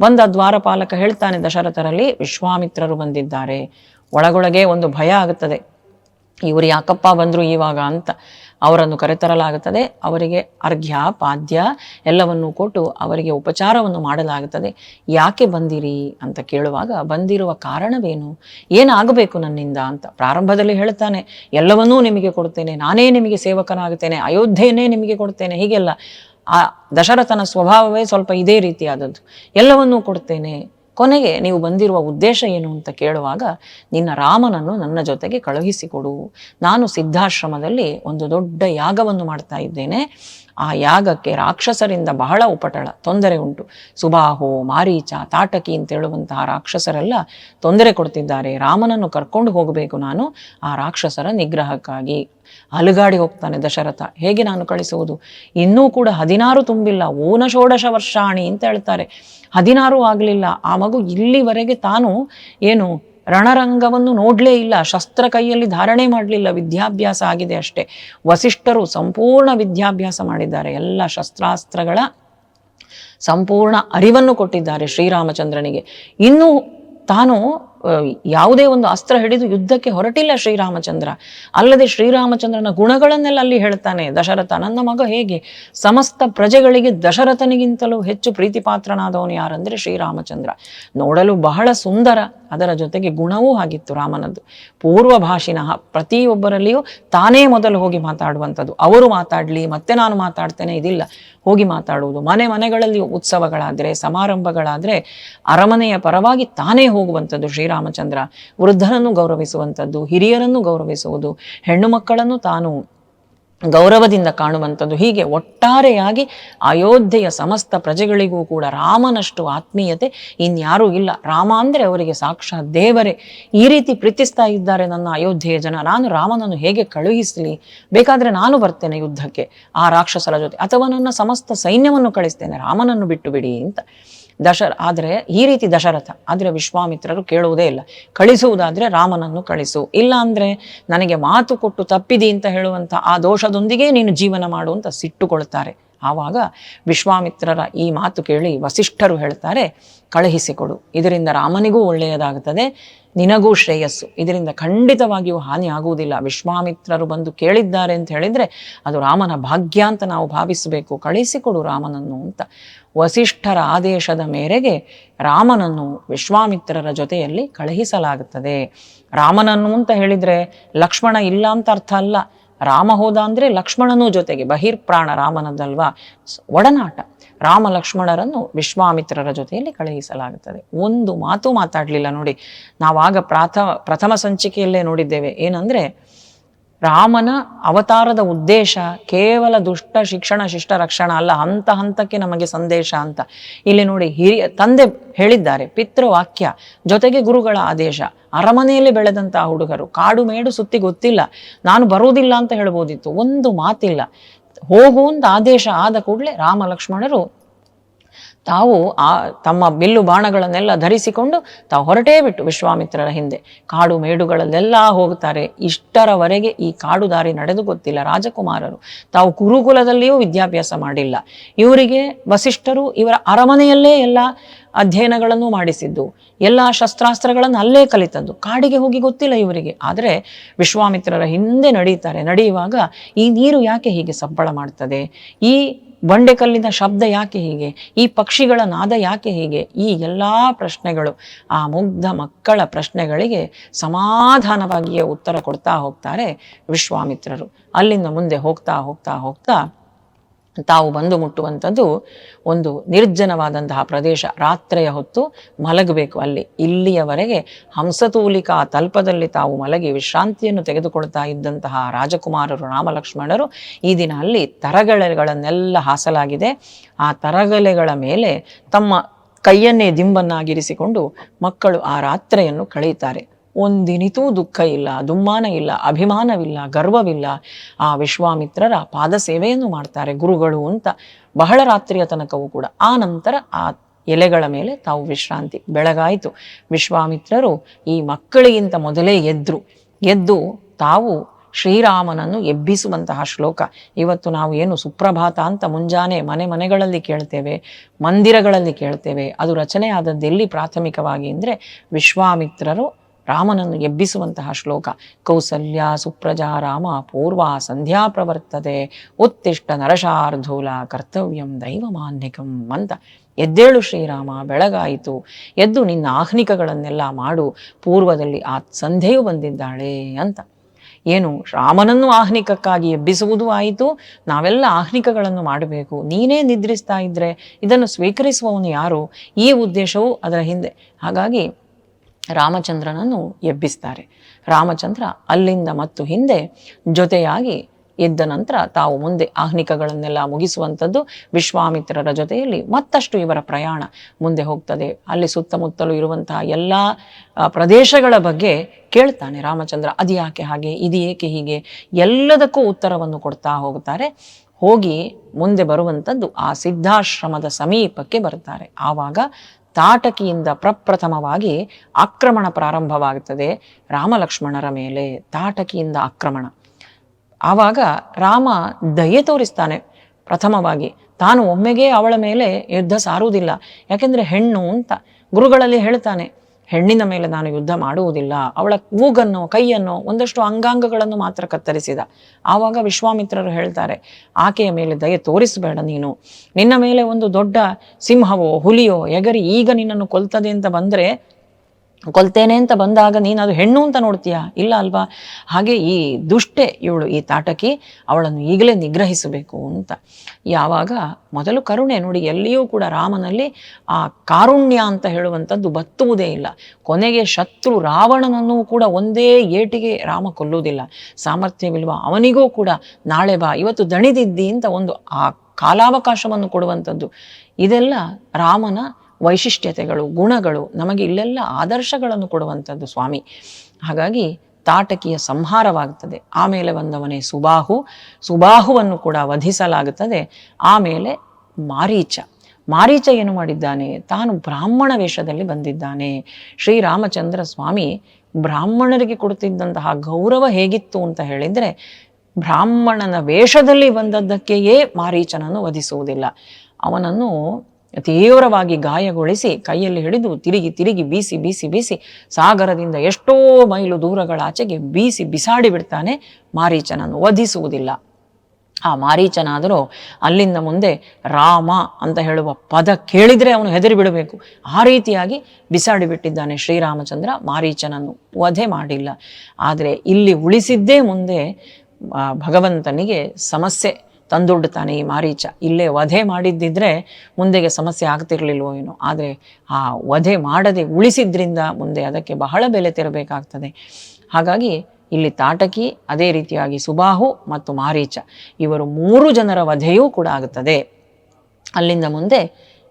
ಬಂದ ದ್ವಾರಪಾಲಕ ಹೇಳ್ತಾನೆ ದಶರಥರಲ್ಲಿ, ವಿಶ್ವಾಮಿತ್ರರು ಬಂದಿದ್ದಾರೆ. ಒಳಗೊಳಗೆ ಒಂದು ಭಯ ಆಗುತ್ತದೆ. ಇವರು ಯಾಕಪ್ಪ ಬಂದರು ಇವಾಗ ಅಂತ. ಅವರನ್ನು ಕರೆತರಲಾಗುತ್ತದೆ. ಅವರಿಗೆ ಅರ್ಘ್ಯ, ಪಾದ್ಯ ಎಲ್ಲವನ್ನೂ ಕೊಟ್ಟು ಅವರಿಗೆ ಉಪಚಾರವನ್ನು ಮಾಡಲಾಗುತ್ತದೆ. ಯಾಕೆ ಬಂದಿರಿ ಅಂತ ಕೇಳುವಾಗ, ಬಂದಿರುವ ಕಾರಣವೇನು? ಏನಾಗಬೇಕು ನನ್ನಿಂದ ಅಂತ ಪ್ರಾರಂಭದಲ್ಲಿ ಹೇಳ್ತಾನೆ. ಎಲ್ಲವನ್ನೂ ನಿಮಗೆ ಕೊಡ್ತೇನೆ. ನಾನೇ ನಿಮಗೆ ಸೇವಕನಾಗುತ್ತೇನೆ. ಅಯೋಧ್ಯೆಯನ್ನೇ ನಿಮಗೆ ಕೊಡ್ತೇನೆ. ಹೀಗೆಲ್ಲ. ಆ ದಶರಥನ ಸ್ವಭಾವವೇ ಸ್ವಲ್ಪ ಇದೇ ರೀತಿಯಾದದ್ದು. ಎಲ್ಲವನ್ನೂ ಕೊಡ್ತೇನೆ. ಕೊನೆಗೆ ನೀವು ಬಂದಿರುವ ಉದ್ದೇಶ ಏನು ಅಂತ ಕೇಳುವಾಗ, ನಿನ್ನ ರಾಮನನ್ನು ನನ್ನ ಜೊತೆಗೆ ಕಳುಹಿಸಿಕೊಡು. ನಾನು ಸಿದ್ಧಾಶ್ರಮದಲ್ಲಿ ಒಂದು ದೊಡ್ಡ ಯಾಗವನ್ನು ಮಾಡ್ತಾ ಇದ್ದೇನೆ. ಆ ಯಾಗಕ್ಕೆ ರಾಕ್ಷಸರಿಂದ ಬಹಳ ಉಪಟಳ, ತೊಂದರೆ ಉಂಟು. ಸುಬಾಹು, ಮಾರೀಚ, ತಾಟಕಿ ಅಂತ ಹೇಳುವಂತಹ ರಾಕ್ಷಸರೆಲ್ಲ ತೊಂದರೆ ಕೊಡ್ತಿದ್ದಾರೆ. ರಾಮನನ್ನು ಕರ್ಕೊಂಡು ಹೋಗಬೇಕು ನಾನು. ಆ ರಾಕ್ಷಸರ ನಿಗ್ರಹಕ್ಕಾಗಿ. ಅಲುಗಾಡಿ ಹೋಗ್ತಾನೆ ದಶರಥ. ಹೇಗೆ ನಾನು ಕಳಿಸುವುದು? ಇನ್ನೂ ಕೂಡ ಹದಿನಾರು ತುಂಬಿಲ್ಲ. ಓನ ಷೋಡಶ ವರ್ಷಾಣಿ ಅಂತ ಹೇಳ್ತಾರೆ. ಹದಿನಾರು ಆಗಲಿಲ್ಲ. ಆ ಮಗು ಇಲ್ಲಿವರೆಗೆ ತಾನು ಏನು ರಣರಂಗವನ್ನು ನೋಡಲೇ ಇಲ್ಲ. ಶಸ್ತ್ರ ಕೈಯಲ್ಲಿ ಧಾರಣೆ ಮಾಡಲಿಲ್ಲ. ವಿದ್ಯಾಭ್ಯಾಸ ಆಗಿದೆ ಅಷ್ಟೇ. ವಸಿಷ್ಠರು ಸಂಪೂರ್ಣ ವಿದ್ಯಾಭ್ಯಾಸ ಮಾಡಿದ್ದಾರೆ. ಎಲ್ಲ ಶಸ್ತ್ರಾಸ್ತ್ರಗಳ ಸಂಪೂರ್ಣ ಅರಿವನ್ನು ಕೊಟ್ಟಿದ್ದಾರೆ ಶ್ರೀರಾಮಚಂದ್ರನಿಗೆ. ಇನ್ನೂ ತಾನು ಯಾವುದೇ ಒಂದು ಅಸ್ತ್ರ ಹಿಡಿದು ಯುದ್ಧಕ್ಕೆ ಹೊರಟಿಲ್ಲ ಶ್ರೀರಾಮಚಂದ್ರ. ಅಲ್ಲದೆ ಶ್ರೀರಾಮಚಂದ್ರನ ಗುಣಗಳನ್ನೆಲ್ಲ ಅಲ್ಲಿ ಹೇಳ್ತಾನೆ. ದಶರಥ, ನನ್ನ ಮಗ ಹೇಗೆ? ಸಮಸ್ತ ಪ್ರಜೆಗಳಿಗೆ ದಶರಥನಿಗಿಂತಲೂ ಹೆಚ್ಚು ಪ್ರೀತಿ ಪಾತ್ರನಾದವನು ಯಾರಂದ್ರೆ ಶ್ರೀರಾಮಚಂದ್ರ. ನೋಡಲು ಬಹಳ ಸುಂದರ. ಅದರ ಜೊತೆಗೆ ಗುಣವೂ ಆಗಿತ್ತು ರಾಮನದ್ದು. ಪೂರ್ವ ಭಾಷಿನ ಪ್ರತಿಯೊಬ್ಬರಲ್ಲಿಯೂ ತಾನೇ ಮೊದಲು ಹೋಗಿ ಮಾತಾಡುವಂಥದ್ದು. ಅವರು ಮಾತಾಡಲಿ, ಮತ್ತೆ ನಾನು ಮಾತಾಡ್ತೇನೆ ಇದಿಲ್ಲ. ಹೋಗಿ ಮಾತಾಡುವುದು. ಮನೆ ಮನೆಗಳಲ್ಲಿ ಉತ್ಸವಗಳಾದರೆ, ಸಮಾರಂಭಗಳಾದರೆ ಅರಮನೆಯ ಪರವಾಗಿ ತಾನೇ ಹೋಗುವಂಥದ್ದು ಶ್ರೀರಾಮಚಂದ್ರ. ವೃದ್ಧರನ್ನು ಗೌರವಿಸುವಂಥದ್ದು, ಹಿರಿಯರನ್ನು ಗೌರವಿಸುವುದು, ಹೆಣ್ಣು ಮಕ್ಕಳನ್ನು ತಾನು ಗೌರವದಿಂದ ಕಾಣುವಂಥದ್ದು ಹೀಗೆ ಒಟ್ಟಾರೆಯಾಗಿ ಅಯೋಧ್ಯೆಯ ಸಮಸ್ತ ಪ್ರಜೆಗಳಿಗೂ ಕೂಡ ರಾಮನಷ್ಟು ಆತ್ಮೀಯತೆ ಇನ್ಯಾರೂ ಇಲ್ಲ. ರಾಮ ಅಂದರೆ ಅವರಿಗೆ ಸಾಕ್ಷಾತ್ ದೇವರೇ. ಈ ರೀತಿ ಪ್ರೀತಿಸ್ತಾ ಇದ್ದಾರೆ ನನ್ನ ಅಯೋಧ್ಯೆಯ ಜನ. ನಾನು ರಾಮನನ್ನು ಹೇಗೆ ಕಳುಹಿಸಲಿ? ಬೇಕಾದರೆ ನಾನು ಬರ್ತೇನೆ ಯುದ್ಧಕ್ಕೆ, ಆ ರಾಕ್ಷಸರ ಜೊತೆ. ಅಥವಾ ನನ್ನ ಸಮಸ್ತ ಸೈನ್ಯವನ್ನು ಕಳಿಸ್ತೇನೆ, ರಾಮನನ್ನು ಬಿಟ್ಟು ಬಿಡಿ ಅಂತ. ದಶರ, ಆದರೆ ಈ ರೀತಿ ದಶರಥ, ಆದರೆ ವಿಶ್ವಾಮಿತ್ರರು ಕೇಳುವುದೇ ಇಲ್ಲ. ಕಳಿಸುವುದಾದರೆ ರಾಮನನ್ನು ಕಳಿಸು. ಇಲ್ಲ ಅಂದರೆ ನನಗೆ ಮಾತು ಕೊಟ್ಟು ತಪ್ಪಿದಿ ಅಂತ ಹೇಳುವಂಥ ಆ ದೋಷದೊಂದಿಗೆ ನೀನು ಜೀವನ ಮಾಡು ಅಂತ ಸಿಟ್ಟುಕೊಳ್ತಾರೆ. ಆವಾಗ ವಿಶ್ವಾಮಿತ್ರರ ಈ ಮಾತು ಕೇಳಿ ವಸಿಷ್ಠರು ಹೇಳ್ತಾರೆ, ಕಳುಹಿಸಿಕೊಡು. ಇದರಿಂದ ರಾಮನಿಗೂ ಒಳ್ಳೆಯದಾಗುತ್ತದೆ, ನಿನಗೂ ಶ್ರೇಯಸ್ಸು. ಇದರಿಂದ ಖಂಡಿತವಾಗಿಯೂ ಹಾನಿ ಆಗುವುದಿಲ್ಲ. ವಿಶ್ವಾಮಿತ್ರರು ಬಂದು ಕೇಳಿದ್ದಾರೆ ಅಂತ ಹೇಳಿದ್ರೆ ಅದು ರಾಮನ ಭಾಗ್ಯ ಅಂತ ನಾವು ಭಾವಿಸಬೇಕು. ಕಳಿಸಿಕೊಡು ರಾಮನನ್ನು ಅಂತ. ವಸಿಷ್ಠರ ಆದೇಶದ ಮೇರೆಗೆ ರಾಮನನ್ನು ವಿಶ್ವಾಮಿತ್ರರ ಜೊತೆಯಲ್ಲಿ ಕಳುಹಿಸಲಾಗುತ್ತದೆ. ರಾಮನನ್ನು ಅಂತ ಹೇಳಿದರೆ ಲಕ್ಷ್ಮಣ ಇಲ್ಲ ಅಂತ ಅರ್ಥ ಅಲ್ಲ. ರಾಮ ಹೋದ ಅಂದ್ರೆ ಲಕ್ಷ್ಮಣನೂ ಜೊತೆಗೆ ಬಹಿರ್ಪ್ರಾಣ ರಾಮನದಲ್ವಾ ಒಡನಾಟ. ರಾಮ ಲಕ್ಷ್ಮಣರನ್ನು ವಿಶ್ವಾಮಿತ್ರರ ಜೊತೆಯಲ್ಲಿ ಕಳುಹಿಸಲಾಗುತ್ತದೆ. ಒಂದು ಮಾತು ಮಾತಾಡಲಿಲ್ಲ ನೋಡಿ. ನಾವಾಗ ಪ್ರಾಥ ಪ್ರಥಮ ಸಂಚಿಕೆಯಲ್ಲೇ ನೋಡಿದ್ದೇವೆ. ಏನಂದ್ರೆ ರಾಮನ ಅವತಾರದ ಉದ್ದೇಶ ಕೇವಲ ದುಷ್ಟ ಶಿಕ್ಷಣ, ಶಿಷ್ಟ ರಕ್ಷಣ ಅಲ್ಲ, ಹಂತ ಹಂತಕ್ಕೆ ನಮಗೆ ಸಂದೇಶ ಅಂತ. ಇಲ್ಲಿ ನೋಡಿ, ಹಿರಿಯ ತಂದೆ ಹೇಳಿದ್ದಾರೆ, ಪಿತೃವಾಕ್ಯ, ಜೊತೆಗೆ ಗುರುಗಳ ಆದೇಶ. ಅರಮನೆಯಲ್ಲಿ ಬೆಳೆದಂತಹ ಹುಡುಗರು, ಕಾಡು ಮೇಡು ಸುತ್ತಿ ಗೊತ್ತಿಲ್ಲ. ನಾನು ಬರುವುದಿಲ್ಲ ಅಂತ ಹೇಳ್ಬೋದಿತ್ತು. ಒಂದು ಮಾತಿಲ್ಲ. ಹೋಗುವಂತ ಆದೇಶ ಆದ ಕೂಡಲೇ ರಾಮ ಲಕ್ಷ್ಮಣರು ತಾವು ಆ ತಮ್ಮ ಬಿಲ್ಲು ಬಾಣಗಳನ್ನೆಲ್ಲ ಧರಿಸಿಕೊಂಡು ತಾವು ಹೊರಟೇ ಬಿಟ್ಟು ವಿಶ್ವಾಮಿತ್ರರ ಹಿಂದೆ. ಕಾಡು ಮೇಡುಗಳಲ್ಲೆಲ್ಲ ಹೋಗುತ್ತಾರೆ. ಇಷ್ಟರವರೆಗೆ ಈ ಕಾಡು ದಾರಿ ನಡೆದು ಗೊತ್ತಿಲ್ಲ ರಾಜಕುಮಾರರು. ತಾವು ಕುರುಕುಲದಲ್ಲಿಯೂ ವಿದ್ಯಾಭ್ಯಾಸ ಮಾಡಿಲ್ಲ. ಇವರಿಗೆ ವಸಿಷ್ಠರು ಇವರ ಅರಮನೆಯಲ್ಲೇ ಎಲ್ಲ ಅಧ್ಯಯನಗಳನ್ನು ಮಾಡಿಸಿದ್ದು. ಎಲ್ಲ ಶಸ್ತ್ರಾಸ್ತ್ರಗಳನ್ನು ಅಲ್ಲೇ ಕಲಿತದ್ದು. ಕಾಡಿಗೆ ಹೋಗಿ ಗೊತ್ತಿಲ್ಲ ಇವರಿಗೆ. ಆದರೆ ವಿಶ್ವಾಮಿತ್ರರ ಹಿಂದೆ ನಡೀತಾರೆ. ನಡೆಯುವಾಗ ಈ ನೀರು ಯಾಕೆ ಹೀಗೆ ಸಬ್ಬಳ ಮಾಡ್ತದೆ? ಈ ಬಂಡೆಕಲ್ಲಿನ ಶಬ್ದ ಯಾಕೆ ಹೀಗೆ? ಈ ಪಕ್ಷಿಗಳ ನಾದ ಯಾಕೆ ಹೀಗೆ? ಈ ಎಲ್ಲ ಪ್ರಶ್ನೆಗಳು ಆ ಮುಗ್ಧ ಮಕ್ಕಳ ಪ್ರಶ್ನೆಗಳಿಗೆ ಸಮಾಧಾನವಾಗಿಯೇ ಉತ್ತರ ಕೊಡ್ತಾ ಹೋಗ್ತಾರೆ ವಿಶ್ವಾಮಿತ್ರರು. ಅಲ್ಲಿಂದ ಮುಂದೆ ಹೋಗ್ತಾ ಹೋಗ್ತಾ ಹೋಗ್ತಾ ತಾವು ಬಂದು ಮುಟ್ಟುವಂಥದ್ದು ಒಂದು ನಿರ್ಜನವಾದಂತಹ ಪ್ರದೇಶ. ರಾತ್ರಿಯ ಹೊತ್ತು ಮಲಗಬೇಕು ಅಲ್ಲಿ. ಇಲ್ಲಿಯವರೆಗೆ ಹಂಸತೂಲಿಕಾ ತಲ್ಪದಲ್ಲಿ ತಾವು ಮಲಗಿ ವಿಶ್ರಾಂತಿಯನ್ನು ತೆಗೆದುಕೊಳ್ತಾ ಇದ್ದಂತಹ ರಾಜಕುಮಾರರು, ರಾಮಲಕ್ಷ್ಮಣರು ಈ ದಿನ ಅಲ್ಲಿ ತರಗಳೆಗಳನ್ನೆಲ್ಲ ಹಾಸಲಾಗಿದೆ. ಆ ತರಗಲೆಗಳ ಮೇಲೆ ತಮ್ಮ ಕೈಯನ್ನೇ ದಿಂಬನ್ನಾಗಿರಿಸಿಕೊಂಡು ಮಕ್ಕಳು ಆ ರಾತ್ರಿಯನ್ನು ಕಳೆಯುತ್ತಾರೆ. ಒಂದಿನಿತೂ ದುಃಖ ಇಲ್ಲ, ದುಮ್ಮಾನ ಇಲ್ಲ, ಅಭಿಮಾನವಿಲ್ಲ, ಗರ್ವವಿಲ್ಲ. ಆ ವಿಶ್ವಾಮಿತ್ರರ ಪಾದ ಸೇವೆಯನ್ನು ಮಾಡ್ತಾರೆ ಗುರುಗಳು ಅಂತ ಬಹಳ ರಾತ್ರಿಯ ತನಕವೂ ಕೂಡ. ಆ ನಂತರ ಆ ಎಲೆಗಳ ಮೇಲೆ ತಾವು ವಿಶ್ರಾಂತಿ. ಬೆಳಗಾಯಿತು. ವಿಶ್ವಾಮಿತ್ರರು ಈ ಮಕ್ಕಳಿಗಿಂತ ಮೊದಲೇ ಎದ್ರು. ಎದ್ದು ತಾವು ಶ್ರೀರಾಮನನ್ನು ಎಬ್ಬಿಸುವಂತಹ ಶ್ಲೋಕ. ಇವತ್ತು ನಾವು ಏನು ಸುಪ್ರಭಾತ ಅಂತ ಮುಂಜಾನೆ ಮನೆ ಮನೆಗಳಲ್ಲಿ ಕೇಳ್ತೇವೆ, ಮಂದಿರಗಳಲ್ಲಿ ಕೇಳ್ತೇವೆ. ಅದು ರಚನೆ ಆದದ್ದೆಲ್ಲಿ ಪ್ರಾಥಮಿಕವಾಗಿ ಅಂದರೆ ವಿಶ್ವಾಮಿತ್ರರು ರಾಮನನ್ನು ಎಬ್ಬಿಸುವಂತಹ ಶ್ಲೋಕ. ಕೌಸಲ್ಯ, ಸುಪ್ರಜಾ, ರಾಮ, ಪೂರ್ವ, ಸಂಧ್ಯಾ ಪ್ರವರ್ತದೆ. ಉತ್ತಿಷ್ಟ ನರಶಾರ್ಧೂಲ, ಕರ್ತವ್ಯಂ ದೈವಮಾನ್ಯಕಂ ಅಂತ ಎದ್ದೇಳು ಶ್ರೀರಾಮ, ಬೆಳಗಾಯಿತು. ಎದ್ದು ನಿನ್ನ ಆಹ್ನಿಕಗಳನ್ನೆಲ್ಲ ಮಾಡು. ಪೂರ್ವದಲ್ಲಿ ಆ ಸಂಧ್ಯೆಯು ಬಂದಿದ್ದಾಳೆ ಅಂತ. ಏನು, ರಾಮನನ್ನು ಆಹ್ನಿಕಕ್ಕಾಗಿ ಎಬ್ಬಿಸುವುದೂ ಆಯಿತು? ನಾವೆಲ್ಲ ಆಹ್ನಿಕಗಳನ್ನು ಮಾಡಬೇಕು. ನೀನೇ ನಿದ್ರಿಸ್ತಾ ಇದ್ದರೆ ಇದನ್ನು ಸ್ವೀಕರಿಸುವವನು ಯಾರು? ಈ ಉದ್ದೇಶವು ಅದರ ಹಿಂದೆ. ಹಾಗಾಗಿ ರಾಮಚಂದ್ರನನ್ನು ಎಬ್ಬಿಸ್ತಾರೆ. ರಾಮಚಂದ್ರ ಅಲ್ಲಿಂದ ಮತ್ತು ಹಿಂದೆ ಜೊತೆಯಾಗಿ ಎದ್ದ ನಂತರ ತಾವು ಮುಂದೆ ಆಹ್ನಿಕಗಳನ್ನೆಲ್ಲ ಮುಗಿಸುವಂಥದ್ದು ವಿಶ್ವಾಮಿತ್ರರ ಜೊತೆಯಲ್ಲಿ ಮತ್ತಷ್ಟು ಇವರ ಪ್ರಯಾಣ ಮುಂದೆ ಹೋಗ್ತದೆ. ಅಲ್ಲಿ ಸುತ್ತಮುತ್ತಲು ಇರುವಂತಹ ಎಲ್ಲ ಪ್ರದೇಶಗಳ ಬಗ್ಗೆ ಕೇಳ್ತಾನೆ ರಾಮಚಂದ್ರ, ಅದು ಯಾಕೆ ಹಾಗೆ? ಇದು ಏಕೆ ಹೀಗೆ? ಎಲ್ಲದಕ್ಕೂ ಉತ್ತರವನ್ನು ಕೊಡ್ತಾ ಹೋಗ್ತಾರೆ ಹೋಗಿ ಮುಂದೆ ಬರುವಂಥದ್ದು ಆ ಸಿದ್ಧಾಶ್ರಮದ ಸಮೀಪಕ್ಕೆ ಬರ್ತಾರೆ. ಆವಾಗ ತಾಟಕಿಯಿಂದ ಪ್ರಪ್ರಥಮವಾಗಿ ಆಕ್ರಮಣ ಪ್ರಾರಂಭವಾಗುತ್ತದೆ ರಾಮಲಕ್ಷ್ಮಣರ ಮೇಲೆ ತಾಟಕಿಯಿಂದ ಆಕ್ರಮಣ. ಆವಾಗ ರಾಮ ದಯೆ ತೋರಿಸ್ತಾನೆ ಪ್ರಥಮವಾಗಿ. ತಾನು ಒಮ್ಮೆಗೆ ಅವಳ ಮೇಲೆ ಯುದ್ಧ ಸಾರುವುದಿಲ್ಲ. ಯಾಕೆಂದರೆ ಹೆಣ್ಣು ಅಂತ ಗುರುಗಳಲ್ಲಿ ಹೇಳ್ತಾನೆ. ಹೆಣ್ಣಿನ ಮೇಲೆ ನಾನು ಯುದ್ಧ ಮಾಡುವುದಿಲ್ಲ. ಅವಳ ಕೂಗನ್ನು ಕೈಯನ್ನು ಒಂದಷ್ಟು ಅಂಗಾಂಗಗಳನ್ನು ಮಾತ್ರ ಕತ್ತರಿಸಿದ. ಆವಾಗ ವಿಶ್ವಾಮಿತ್ರರು ಹೇಳ್ತಾರೆ, ಆಕೆಯ ಮೇಲೆ ದಯೆ ತೋರಿಸಬೇಡ ನೀನು. ನಿನ್ನ ಮೇಲೆ ಒಂದು ದೊಡ್ಡ ಸಿಂಹವೋ, ಹುಲಿಯೋ, ಎಗರಿ ಈಗ ನಿನ್ನನ್ನು ಕೊಲ್ತದೆ ಅಂತ ಬಂದರೆ ಕೊಲ್ತೇನೆ ಅಂತ ಬಂದಾಗ ನೀನು ಅದು ಹೆಣ್ಣು ಅಂತ ನೋಡ್ತೀಯಾ? ಇಲ್ಲ ಅಲ್ವಾ? ಹಾಗೆ ಈ ದುಷ್ಟೆ ಇವಳು, ಈ ತಾಟಕಿ, ಅವಳನ್ನು ಈಗಲೇ ನಿಗ್ರಹಿಸಬೇಕು ಅಂತ. ಯಾವಾಗ? ಮೊದಲು ಕರುಣೆ ನೋಡಿ ಎಲ್ಲಿಯೂ ಕೂಡ ರಾಮನಲ್ಲಿ ಆ ಕಾರುಣ್ಯ ಅಂತ ಹೇಳುವಂಥದ್ದು ಬತ್ತುವುದೇ ಇಲ್ಲ. ಕೊನೆಗೆ ಶತ್ರು ರಾವಣನನ್ನು ಕೂಡ ಒಂದೇ ಏಟಿಗೆ ರಾಮ ಕೊಲ್ಲುವುದಿಲ್ಲ. ಸಾಮರ್ಥ್ಯವಿಲ್ವ ಅವನಿಗೂ ಕೂಡ ನಾಳೆ ಬಾ, ಇವತ್ತು ದಣಿದಿದ್ದಿ ಅಂತ ಒಂದು ಆ ಕಾಲಾವಕಾಶವನ್ನು ಕೊಡುವಂಥದ್ದು. ಇದೆಲ್ಲ ರಾಮನ ವೈಶಿಷ್ಟ್ಯತೆಗಳು, ಗುಣಗಳು ನಮಗೆ ಇಲ್ಲೆಲ್ಲ ಆದರ್ಶಗಳನ್ನು ಕೊಡುವಂಥದ್ದು ಸ್ವಾಮಿ. ಹಾಗಾಗಿ ತಾಟಕಿಯ ಸಂಹಾರವಾಗುತ್ತದೆ ಆಮೇಲೆ ಬಂದವನೇ ಸುಬಾಹು. ಸುಬಾಹುವನ್ನು ಕೂಡ ವಧಿಸಲಾಗುತ್ತದೆ. ಆಮೇಲೆ ಮಾರೀಚ. ಮಾರೀಚ ಏನು ಮಾಡಿದ್ದಾನೆ? ತಾನು ಬ್ರಾಹ್ಮಣ ವೇಷದಲ್ಲಿ ಬಂದಿದ್ದಾನೆ. ಶ್ರೀರಾಮಚಂದ್ರ ಸ್ವಾಮಿ ಬ್ರಾಹ್ಮಣರಿಗೆ ಕೊಡುತ್ತಿದ್ದಂತಹ ಗೌರವ ಹೇಗಿತ್ತು ಅಂತ ಹೇಳಿದರೆ, ಬ್ರಾಹ್ಮಣನ ವೇಷದಲ್ಲಿ ಬಂದದ್ದಕ್ಕೆಯೇ ಮಾರೀಚನನ್ನು ವಧಿಸುವುದಿಲ್ಲ. ಅವನನ್ನು ತೀವ್ರವಾಗಿ ಗಾಯಗೊಳಿಸಿ ಕೈಯಲ್ಲಿ ಹಿಡಿದು ತಿರುಗಿ ತಿರುಗಿ ಬೀಸಿ ಬೀಸಿ ಬೀಸಿ ಸಾಗರದಿಂದ ಎಷ್ಟೋ ಮೈಲು ದೂರಗಳಾಚೆಗೆ ಬೀಸಿ ಬಿಸಾಡಿ ಬಿಡ್ತಾನೆ ಮಾರೀಚನನ್ನು ವಧಿಸುವುದಿಲ್ಲ. ಆ ಮಾರೀಚನಾದರೂ ಅಲ್ಲಿಂದ ಮುಂದೆ ರಾಮ ಅಂತ ಹೇಳುವ ಪದ ಕೇಳಿದರೆ ಅವನು ಹೆದರಿ ಬಿಡಬೇಕು. ಆ ರೀತಿಯಾಗಿ ಬಿಸಾಡಿ ಬಿಟ್ಟಿದ್ದಾನೆ ಶ್ರೀರಾಮಚಂದ್ರ ಮಾರೀಚನನ್ನು ವಧೆ ಮಾಡಿಲ್ಲ. ಆದರೆ ಇಲ್ಲಿ ಉಳಿಸಿದ್ದೇ ಮುಂದೆ ಭಗವಂತನಿಗೆ ಸಮಸ್ಯೆ ತಂದೊಡ್ಡುತ್ತಾನೆ ಈ ಮಾರೀಚ. ಇಲ್ಲೇ ವಧೆ ಮಾಡಿದ್ದಿದ್ರೆ ಮುಂದೆಗೆ ಸಮಸ್ಯೆ ಆಗ್ತಿರ್ಲಿಲ್ವೋ ಏನೋ. ಆದರೆ ಆ ವಧೆ ಮಾಡದೆ ಉಳಿಸಿದ್ರಿಂದ ಮುಂದೆ ಅದಕ್ಕೆ ಬಹಳ ಬೆಲೆ ತೆರಬೇಕಾಗ್ತದೆ. ಹಾಗಾಗಿ ಇಲ್ಲಿ ತಾಟಕಿ, ಅದೇ ರೀತಿಯಾಗಿ ಸುಬಾಹು ಮತ್ತು ಮಾರೀಚ. ಇವರು ಮೂರು ಜನರ ವಧೆಯೂ ಕೂಡ ಆಗುತ್ತದೆ ಅಲ್ಲಿಂದ ಮುಂದೆ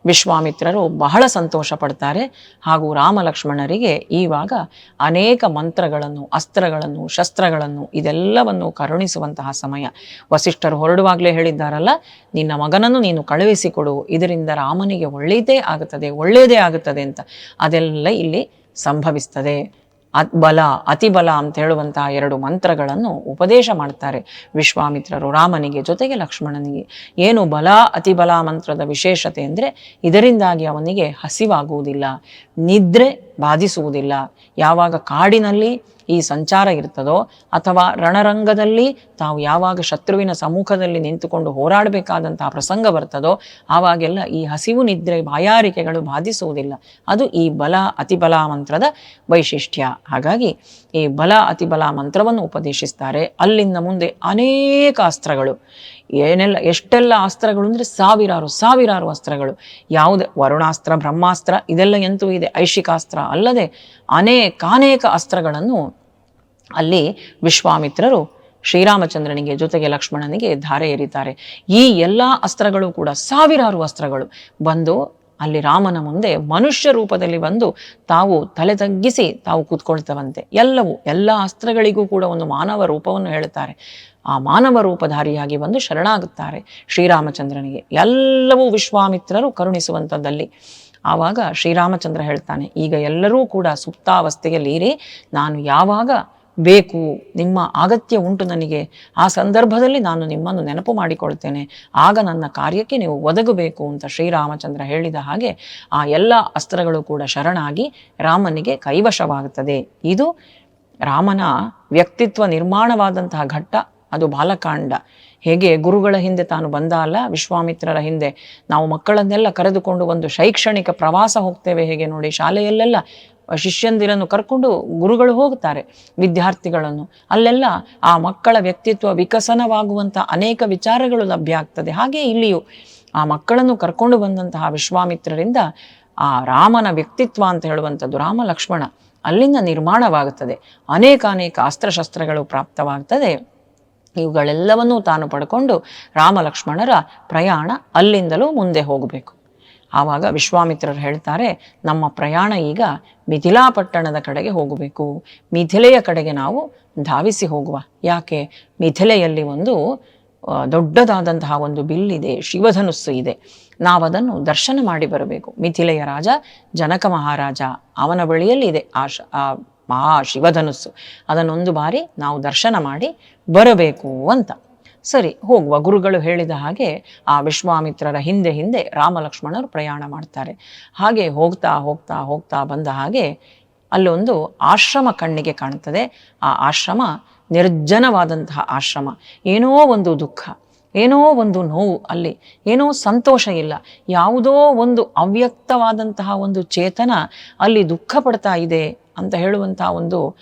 ವಿಶ್ವಾಮಿತ್ರರು ಬಹಳ ಸಂತೋಷ ಪಡ್ತಾರೆ. ಹಾಗೂ ರಾಮ ಲಕ್ಷ್ಮಣರಿಗೆ ಈವಾಗ ಅನೇಕ ಮಂತ್ರಗಳನ್ನು, ಅಸ್ತ್ರಗಳನ್ನು, ಶಸ್ತ್ರಗಳನ್ನು ಇದೆಲ್ಲವನ್ನು ಕರುಣಿಸುವಂತಹ ಸಮಯ. ವಸಿಷ್ಠರು ಹೊರಡುವಾಗಲೇ ಹೇಳಿದ್ದಾರಲ್ಲ, ನಿನ್ನ ಮಗನನ್ನು ನೀನು ಕಳುಹಿಸಿಕೊಡು. ಇದರಿಂದ ರಾಮನಿಗೆ ಒಳ್ಳೆಯದೇ ಆಗುತ್ತದೆ ಒಳ್ಳೆಯದೇ ಆಗುತ್ತದೆ ಅಂತ. ಅದೆಲ್ಲ ಇಲ್ಲಿ ಸಂಭವಿಸ್ತದೆ. ಅತ್ ಬಲ ಅತಿಬಲ ಅಂತ ಹೇಳುವಂತಹ ಎರಡು ಮಂತ್ರಗಳನ್ನು ಉಪದೇಶ ಮಾಡ್ತಾರೆ ವಿಶ್ವಾಮಿತ್ರರು. ರಾಮನಿಗೆ ಜೊತೆಗೆ ಲಕ್ಷ್ಮಣನಿಗೆ ಏನು ಬಲ, ಅತಿಬಲ ಮಂತ್ರದ ವಿಶೇಷತೆ ಅಂದರೆ ಇದರಿಂದಾಗಿ ಅವನಿಗೆ ಹಸಿವಾಗುವುದಿಲ್ಲ. ನಿದ್ರೆ ಬಾಧಿಸುವುದಿಲ್ಲ. ಯಾವಾಗ ಕಾಡಿನಲ್ಲಿ ಈ ಸಂಚಾರ ಇರ್ತದೋ ಅಥವಾ ರಣರಂಗದಲ್ಲಿ ತಾವು ಯಾವಾಗ ಶತ್ರುವಿನ ಸಮ್ಮುಖದಲ್ಲಿ ನಿಂತುಕೊಂಡು ಹೋರಾಡಬೇಕಾದಂತಹ ಪ್ರಸಂಗ ಬರ್ತದೋ ಆವಾಗೆಲ್ಲ ಈ ಹಸಿವು ನಿದ್ರೆ ಬಾಯಾರಿಕೆಗಳು ಬಾಧಿಸುವುದಿಲ್ಲ. ಅದು ಈ ಬಲ ಅತಿಬಲ ಮಂತ್ರದ ವೈಶಿಷ್ಟ್ಯ. ಹಾಗಾಗಿ ಈ ಬಲ ಅತಿಬಲ ಮಂತ್ರವನ್ನು ಉಪದೇಶಿಸ್ತಾರೆ. ಅಲ್ಲಿಂದ ಮುಂದೆ ಅನೇಕ ಅಸ್ತ್ರಗಳು. ಏನೆಲ್ಲ ಎಷ್ಟೆಲ್ಲ ಅಸ್ತ್ರಗಳು ಅಂದರೆ ಸಾವಿರಾರು ಸಾವಿರಾರು ಅಸ್ತ್ರಗಳು. ಯಾವುದೇ? ವರುಣಾಸ್ತ್ರ, ಬ್ರಹ್ಮಾಸ್ತ್ರ, ಇದೆಲ್ಲ ಎಂತೂ ಇದೆ. ಐಶಿಕಾಸ್ತ್ರ ಅಲ್ಲದೆ ಅನೇಕಾನೇಕ ಅಸ್ತ್ರಗಳನ್ನು ಅಲ್ಲಿ ವಿಶ್ವಾಮಿತ್ರರು ಶ್ರೀರಾಮಚಂದ್ರನಿಗೆ, ಜೊತೆಗೆ ಲಕ್ಷ್ಮಣನಿಗೆ ಧಾರೆ ಎರಿತಾರೆ. ಈ ಎಲ್ಲ ಅಸ್ತ್ರಗಳು ಕೂಡ ಸಾವಿರಾರು ಅಸ್ತ್ರಗಳು ಬಂದು ಅಲ್ಲಿ ರಾಮನ ಮುಂದೆ ಮನುಷ್ಯ ರೂಪದಲ್ಲಿ ಬಂದು ತಾವು ತಲೆ ತಗ್ಗಿಸಿ ತಾವು ಕೂತ್ಕೊಳ್ತವಂತೆ. ಎಲ್ಲವೂ, ಎಲ್ಲ ಅಸ್ತ್ರಗಳಿಗೂ ಕೂಡ ಒಂದು ಮಾನವ ರೂಪವನ್ನು ಹೇಳುತ್ತಾರೆ. ಆ ಮಾನವ ರೂಪಧಾರಿಯಾಗಿ ಬಂದು ಶರಣಾಗುತ್ತಾರೆ ಶ್ರೀರಾಮಚಂದ್ರನಿಗೆ. ಎಲ್ಲವೂ ವಿಶ್ವಾಮಿತ್ರರು ಕರುಣಿಸುವಂಥದ್ದಲ್ಲಿ. ಆವಾಗ ಶ್ರೀರಾಮಚಂದ್ರ ಹೇಳ್ತಾನೆ, ಈಗ ಎಲ್ಲರೂ ಕೂಡ ಸುಪ್ತಾವಸ್ಥೆಯಲ್ಲಿರಿ ನಾನು ಯಾವಾಗ ಬೇಕು, ನಿಮ್ಮ ಅಗತ್ಯ ಉಂಟು ನನಗೆ. ಆ ಸಂದರ್ಭದಲ್ಲಿ ನಾನು ನಿಮ್ಮನ್ನು ನೆನಪು ಮಾಡಿಕೊಳ್ತೇನೆ. ಆಗ ನನ್ನ ಕಾರ್ಯಕ್ಕೆ ನೀವು ಒದಗಬೇಕು, ಅಂತ ಶ್ರೀರಾಮಚಂದ್ರ ಹೇಳಿದ ಹಾಗೆ ಆ ಎಲ್ಲ ಅಸ್ತ್ರಗಳು ಕೂಡ ಶರಣಾಗಿ ರಾಮನಿಗೆ ಕೈವಶವಾಗುತ್ತದೆ. ಇದು ರಾಮನ ವ್ಯಕ್ತಿತ್ವ ನಿರ್ಮಾಣವಾದಂತಹ ಘಟ್ಟ. ಅದು ಬಾಲಕಾಂಡ. ಹೇಗೆ ಗುರುಗಳ ಹಿಂದೆ ತಾನು ಬಂದ ಅಲ್ಲ, ವಿಶ್ವಾಮಿತ್ರರ ಹಿಂದೆ. ನಾವು ಮಕ್ಕಳನ್ನೆಲ್ಲ ಕರೆದುಕೊಂಡು ಒಂದು ಶೈಕ್ಷಣಿಕ ಪ್ರವಾಸ ಹೋಗ್ತೇವೆ ಹೇಗೆ ನೋಡಿ, ಶಾಲೆಯಲ್ಲೆಲ್ಲ ಶಿಷ್ಯಂದಿರನ್ನು ಕರ್ಕೊಂಡು ಗುರುಗಳು ಹೋಗ್ತಾರೆ, ವಿದ್ಯಾರ್ಥಿಗಳನ್ನು. ಅಲ್ಲೆಲ್ಲ ಆ ಮಕ್ಕಳ ವ್ಯಕ್ತಿತ್ವ ವಿಕಸನವಾಗುವಂಥ ಅನೇಕ ವಿಚಾರಗಳು ಲಭ್ಯ ಆಗ್ತದೆ. ಹಾಗೆ ಇಲ್ಲಿಯೂ ಆ ಮಕ್ಕಳನ್ನು ಕರ್ಕೊಂಡು ಬಂದಂತಹ ವಿಶ್ವಾಮಿತ್ರರಿಂದ ಆ ರಾಮನ ವ್ಯಕ್ತಿತ್ವ ಅಂತ ಹೇಳುವಂಥದ್ದು ರಾಮ ಲಕ್ಷ್ಮಣ ಅಲ್ಲಿಂದ ನಿರ್ಮಾಣವಾಗುತ್ತದೆ. ಅನೇಕ ಅನೇಕ ಅಸ್ತ್ರಶಸ್ತ್ರಗಳು ಪ್ರಾಪ್ತವಾಗ್ತದೆ. ಇವುಗಳೆಲ್ಲವನ್ನೂ ತಾನು ಪಡ್ಕೊಂಡು ರಾಮ ಲಕ್ಷ್ಮಣರ ಪ್ರಯಾಣ ಅಲ್ಲಿಂದಲೂ ಮುಂದೆ ಹೋಗಬೇಕು. ಆವಾಗ ವಿಶ್ವಾಮಿತ್ರರು ಹೇಳ್ತಾರೆ, ನಮ್ಮ ಪ್ರಯಾಣ ಈಗ ಮಿಥಿಲಾಪಟ್ಟಣದ ಕಡೆಗೆ ಹೋಗಬೇಕು. ಮಿಥಿಲೆಯ ಕಡೆಗೆ ನಾವು ಧಾವಿಸಿ ಹೋಗುವ. ಯಾಕೆ? ಮಿಥಿಲೆಯಲ್ಲಿ ಒಂದು ದೊಡ್ಡದಾದಂತಹ ಒಂದು ಬಿಲ್ಲಿದೆ, ಶಿವಧನುಸ್ಸು ಇದೆ. ನಾವದನ್ನು ದರ್ಶನ ಮಾಡಿ ಬರಬೇಕು. ಮಿಥಿಲೆಯ ರಾಜ, ಜನಕ ಮಹಾರಾಜ ಅವನ ಬಳಿಯಲ್ಲಿ ಇದೆ ಆ ಮಹಾ ಶಿವಧನುಸ್ಸು ಅದನ್ನೊಂದು ಬಾರಿ ನಾವು ದರ್ಶನ ಮಾಡಿ ಬರಬೇಕು ಅಂತ. ಸರಿ, ಹೋಗುವ ಗುರುಗಳು ಹೇಳಿದ ಹಾಗೆ ಆ ವಿಶ್ವಾಮಿತ್ರರ ಹಿಂದೆ ಹಿಂದೆ ರಾಮಲಕ್ಷ್ಮಣರು ಪ್ರಯಾಣ ಮಾಡ್ತಾರೆ. ಹಾಗೆ ಹೋಗ್ತಾ ಹೋಗ್ತಾ ಹೋಗ್ತಾ ಬಂದ ಹಾಗೆ ಅಲ್ಲೊಂದು ಆಶ್ರಮ ಕಣ್ಣಿಗೆ ಕಾಣುತ್ತದೆ ಆ ಆಶ್ರಮ ನಿರ್ಜನವಾದಂತಹ ಆಶ್ರಮ. ಏನೋ ಒಂದು ದುಃಖ, ಏನೋ ಒಂದು ನೋವು ಅಲ್ಲಿ, ಏನೋ ಸಂತೋಷ ಇಲ್ಲ. ಯಾವುದೋ ಒಂದು ಅವ್ಯಕ್ತವಾದಂತಹ ಒಂದು ಚೇತನ ಅಲ್ಲಿ ದುಃಖ ಪಡ್ತಾ ಇದೆ. ಅಂತ ಹೇಳುವಂಥ ಒಂದು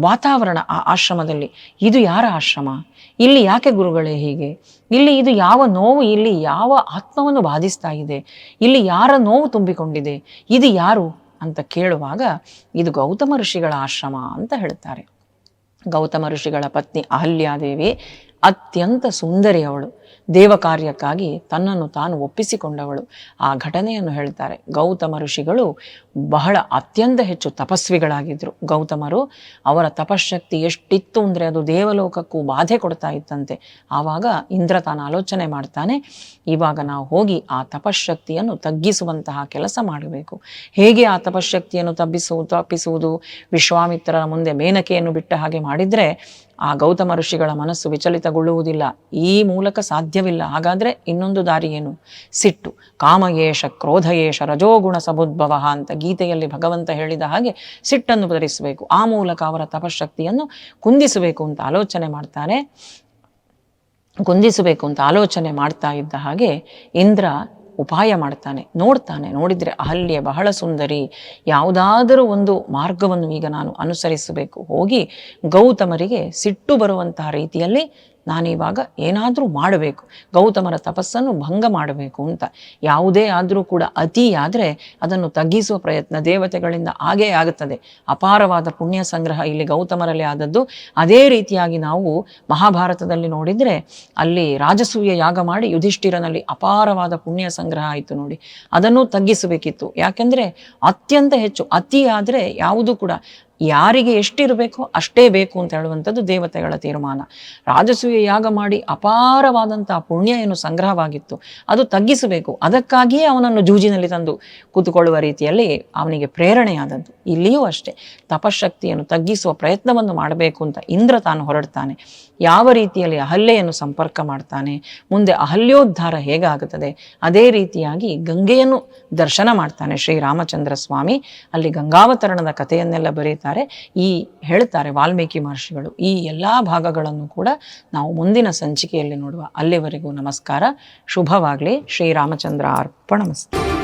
ವಾತಾವರಣ ಆ ಆಶ್ರಮದಲ್ಲಿ. ಇದು ಯಾರ ಆಶ್ರಮ? ಇಲ್ಲಿ ಯಾಕೆ ಗುರುಗಳೇ ಹೀಗೆ? ಇಲ್ಲಿ ಇದು ಯಾವ ನೋವು, ಇಲ್ಲಿ ಯಾವ ಆತ್ಮವನ್ನು ಬಾಧಿಸ್ತಾ ಇದೆ? ಇಲ್ಲಿ ಯಾರ ನೋವು ತುಂಬಿಕೊಂಡಿದೆ? ಇದು ಯಾರು? ಅಂತ ಕೇಳುವಾಗ, ಇದು ಗೌತಮ ಋಷಿಗಳ ಆಶ್ರಮ ಅಂತ ಹೇಳ್ತಾರೆ ಗೌತಮ ಋಷಿಗಳ ಪತ್ನಿ ಅಹಲ್ಯಾದೇವಿ ಅತ್ಯಂತ ಸುಂದರಿ ಅವಳು. ದೇವ ಕಾರ್ಯಕ್ಕಾಗಿ ತನ್ನನ್ನು ತಾನು ಒಪ್ಪಿಸಿಕೊಂಡವಳು. ಆ ಘಟನೆಯನ್ನು ಹೇಳ್ತಾರೆ. ಗೌತಮ ಋಷಿಗಳು ಬಹಳ ಅತ್ಯಂತ ಹೆಚ್ಚು ತಪಸ್ವಿಗಳಾಗಿದ್ದರು ಗೌತಮರು ಅವರ ತಪಶಕ್ತಿ ಎಷ್ಟಿತ್ತು ಅಂದರೆ ಅದು ದೇವಲೋಕಕ್ಕೂ ಬಾಧೆ ಕೊಡ್ತಾ ಇತ್ತಂತೆ. ಆವಾಗ ಇಂದ್ರ ತಾನು ಆಲೋಚನೆ ಮಾಡ್ತಾನೆ, ಇವಾಗ ನಾವು ಹೋಗಿ ಆ ತಪಶಕ್ತಿಯನ್ನು ತಗ್ಗಿಸುವಂತಹ ಕೆಲಸ ಮಾಡಬೇಕು. ಹೇಗೆ ಆ ತಪಶಕ್ತಿಯನ್ನು ತಬ್ಬಿಸುವುದು ತಪ್ಪಿಸುವುದು? ವಿಶ್ವಾಮಿತ್ರರ ಮುಂದೆ ಮೇನಕೆಯನ್ನು ಬಿಟ್ಟ ಹಾಗೆ ಮಾಡಿದರೆ ಆ ಗೌತಮ ಋಷಿಗಳ ಮನಸ್ಸು ವಿಚಲಿತಗೊಳ್ಳುವುದಿಲ್ಲ. ಈ ಮೂಲಕ ಸಾಧ್ಯವಿಲ್ಲ. ಹಾಗಾದರೆ ಇನ್ನೊಂದು ದಾರಿ ಏನು? ಸಿಟ್ಟು. ಕಾಮಯೇಷ, ಕ್ರೋಧಯೇಷ, ರಜೋಗುಣ ಸಮುದ್ಭವ ಅಂತ ಗೀತೆಯಲ್ಲಿ ಭಗವಂತ ಹೇಳಿದ ಹಾಗೆ ಸಿಟ್ಟನ್ನು ಧರಿಸಬೇಕು ಆ ಮೂಲಕ ಅವರ ತಪಶಕ್ತಿಯನ್ನು ಕುಂದಿಸಬೇಕು ಅಂತ ಆಲೋಚನೆ ಮಾಡ್ತಾರೆ ಕುಂದಿಸಬೇಕು ಅಂತ ಆಲೋಚನೆ ಮಾಡ್ತಾ ಇದ್ದ ಹಾಗೆ ಇಂದ್ರ ಉಪಾಯ ಮಾಡ್ತಾನೆ. ನೋಡ್ತಾನೆ. ನೋಡಿದರೆ ಅಹಲ್ಯ ಬಹಳ ಸುಂದರಿ. ಯಾವುದಾದರೂ ಒಂದು ಮಾರ್ಗವನ್ನು ಈಗ ನಾನು ಅನುಸರಿಸಬೇಕು. ಹೋಗಿ ಗೌತಮರಿಗೆ ಸಿಟ್ಟು ಬರುವಂತಹ ರೀತಿಯಲ್ಲಿ ನಾನಿವಾಗ ಏನಾದರೂ ಮಾಡಬೇಕು. ಗೌತಮರ ತಪಸ್ಸನ್ನು ಭಂಗ ಮಾಡಬೇಕು ಅಂತ. ಯಾವುದೇ ಆದರೂ ಕೂಡ ಅತಿ ಆದರೆ ಅದನ್ನು ತಗ್ಗಿಸುವ ಪ್ರಯತ್ನ ದೇವತೆಗಳಿಂದ ಆಗೇ ಆಗುತ್ತದೆ. ಅಪಾರವಾದ ಪುಣ್ಯ ಸಂಗ್ರಹ ಇಲ್ಲಿ ಗೌತಮರಲ್ಲಿ ಆದದ್ದು. ಅದೇ ರೀತಿಯಾಗಿ ನಾವು ಮಹಾಭಾರತದಲ್ಲಿ ನೋಡಿದರೆ ಅಲ್ಲಿ ರಾಜಸೂಯ ಯಾಗ ಮಾಡಿ ಯುಧಿಷ್ಠಿರನಲ್ಲಿ ಅಪಾರವಾದ ಪುಣ್ಯ ಸಂಗ್ರಹ ಆಯಿತು ನೋಡಿ. ಅದನ್ನು ತಗ್ಗಿಸಬೇಕಿತ್ತು. ಯಾಕೆಂದರೆ ಅತ್ಯಂತ ಹೆಚ್ಚು ಅತಿ ಆದರೆ ಯಾವುದೂ ಕೂಡ ಯಾರಿಗೆ ಎಷ್ಟಿರಬೇಕೋ ಅಷ್ಟೇ ಬೇಕು ಅಂತ ಹೇಳುವಂಥದ್ದು ದೇವತೆಗಳ ತೀರ್ಮಾನ. ರಾಜಸೂಯ ಯಾಗ ಮಾಡಿ ಅಪಾರವಾದಂಥ ಪುಣ್ಯ ಏನು ಸಂಗ್ರಹವಾಗಿತ್ತು. ಅದು ತಗ್ಗಿಸಬೇಕು. ಅದಕ್ಕಾಗಿಯೇ ಅವನನ್ನು ಜೂಜಿನಲ್ಲಿ ತಂದು ಕೂತುಕೊಳ್ಳುವ ರೀತಿಯಲ್ಲಿ ಅವನಿಗೆ ಪ್ರೇರಣೆಯಾದದ್ದು. ಇಲ್ಲಿಯೂ ಅಷ್ಟೇ. ತಪಶಕ್ತಿಯನ್ನು ತಗ್ಗಿಸುವ ಪ್ರಯತ್ನವನ್ನು ಮಾಡಬೇಕು ಅಂತ ಇಂದ್ರ ತಾನು ಹೊರಡ್ತಾನೆ. ಯಾವ ರೀತಿಯಲ್ಲಿ ಅಹಲ್ಯೆಯನ್ನು ಸಂಪರ್ಕ ಮಾಡ್ತಾನೆ, ಮುಂದೆ ಅಹಲ್ಯೋದ್ಧಾರ ಹೇಗಾಗುತ್ತದೆ? ಅದೇ ರೀತಿಯಾಗಿ ಗಂಗೆಯನ್ನು ದರ್ಶನ ಮಾಡ್ತಾನೆ ಶ್ರೀರಾಮಚಂದ್ರ ಸ್ವಾಮಿ. ಅಲ್ಲಿ ಗಂಗಾವತರಣದ ಕಥೆಯನ್ನೆಲ್ಲ ಬರೀತಾರೆ. ಈ ಹೇಳ್ತಾರೆ ವಾಲ್ಮೀಕಿ ಮಹರ್ಷಿಗಳು, ಈ ಎಲ್ಲ ಭಾಗಗಳನ್ನು ಕೂಡ ನಾವು ಮುಂದಿನ ಸಂಚಿಕೆಯಲ್ಲಿ ನೋಡುವ. ಅಲ್ಲಿವರೆಗೂ ನಮಸ್ಕಾರ. ಶುಭವಾಗಲಿ. ಶ್ರೀರಾಮಚಂದ್ರ ಅರ್ಪಣಮಸ್ತು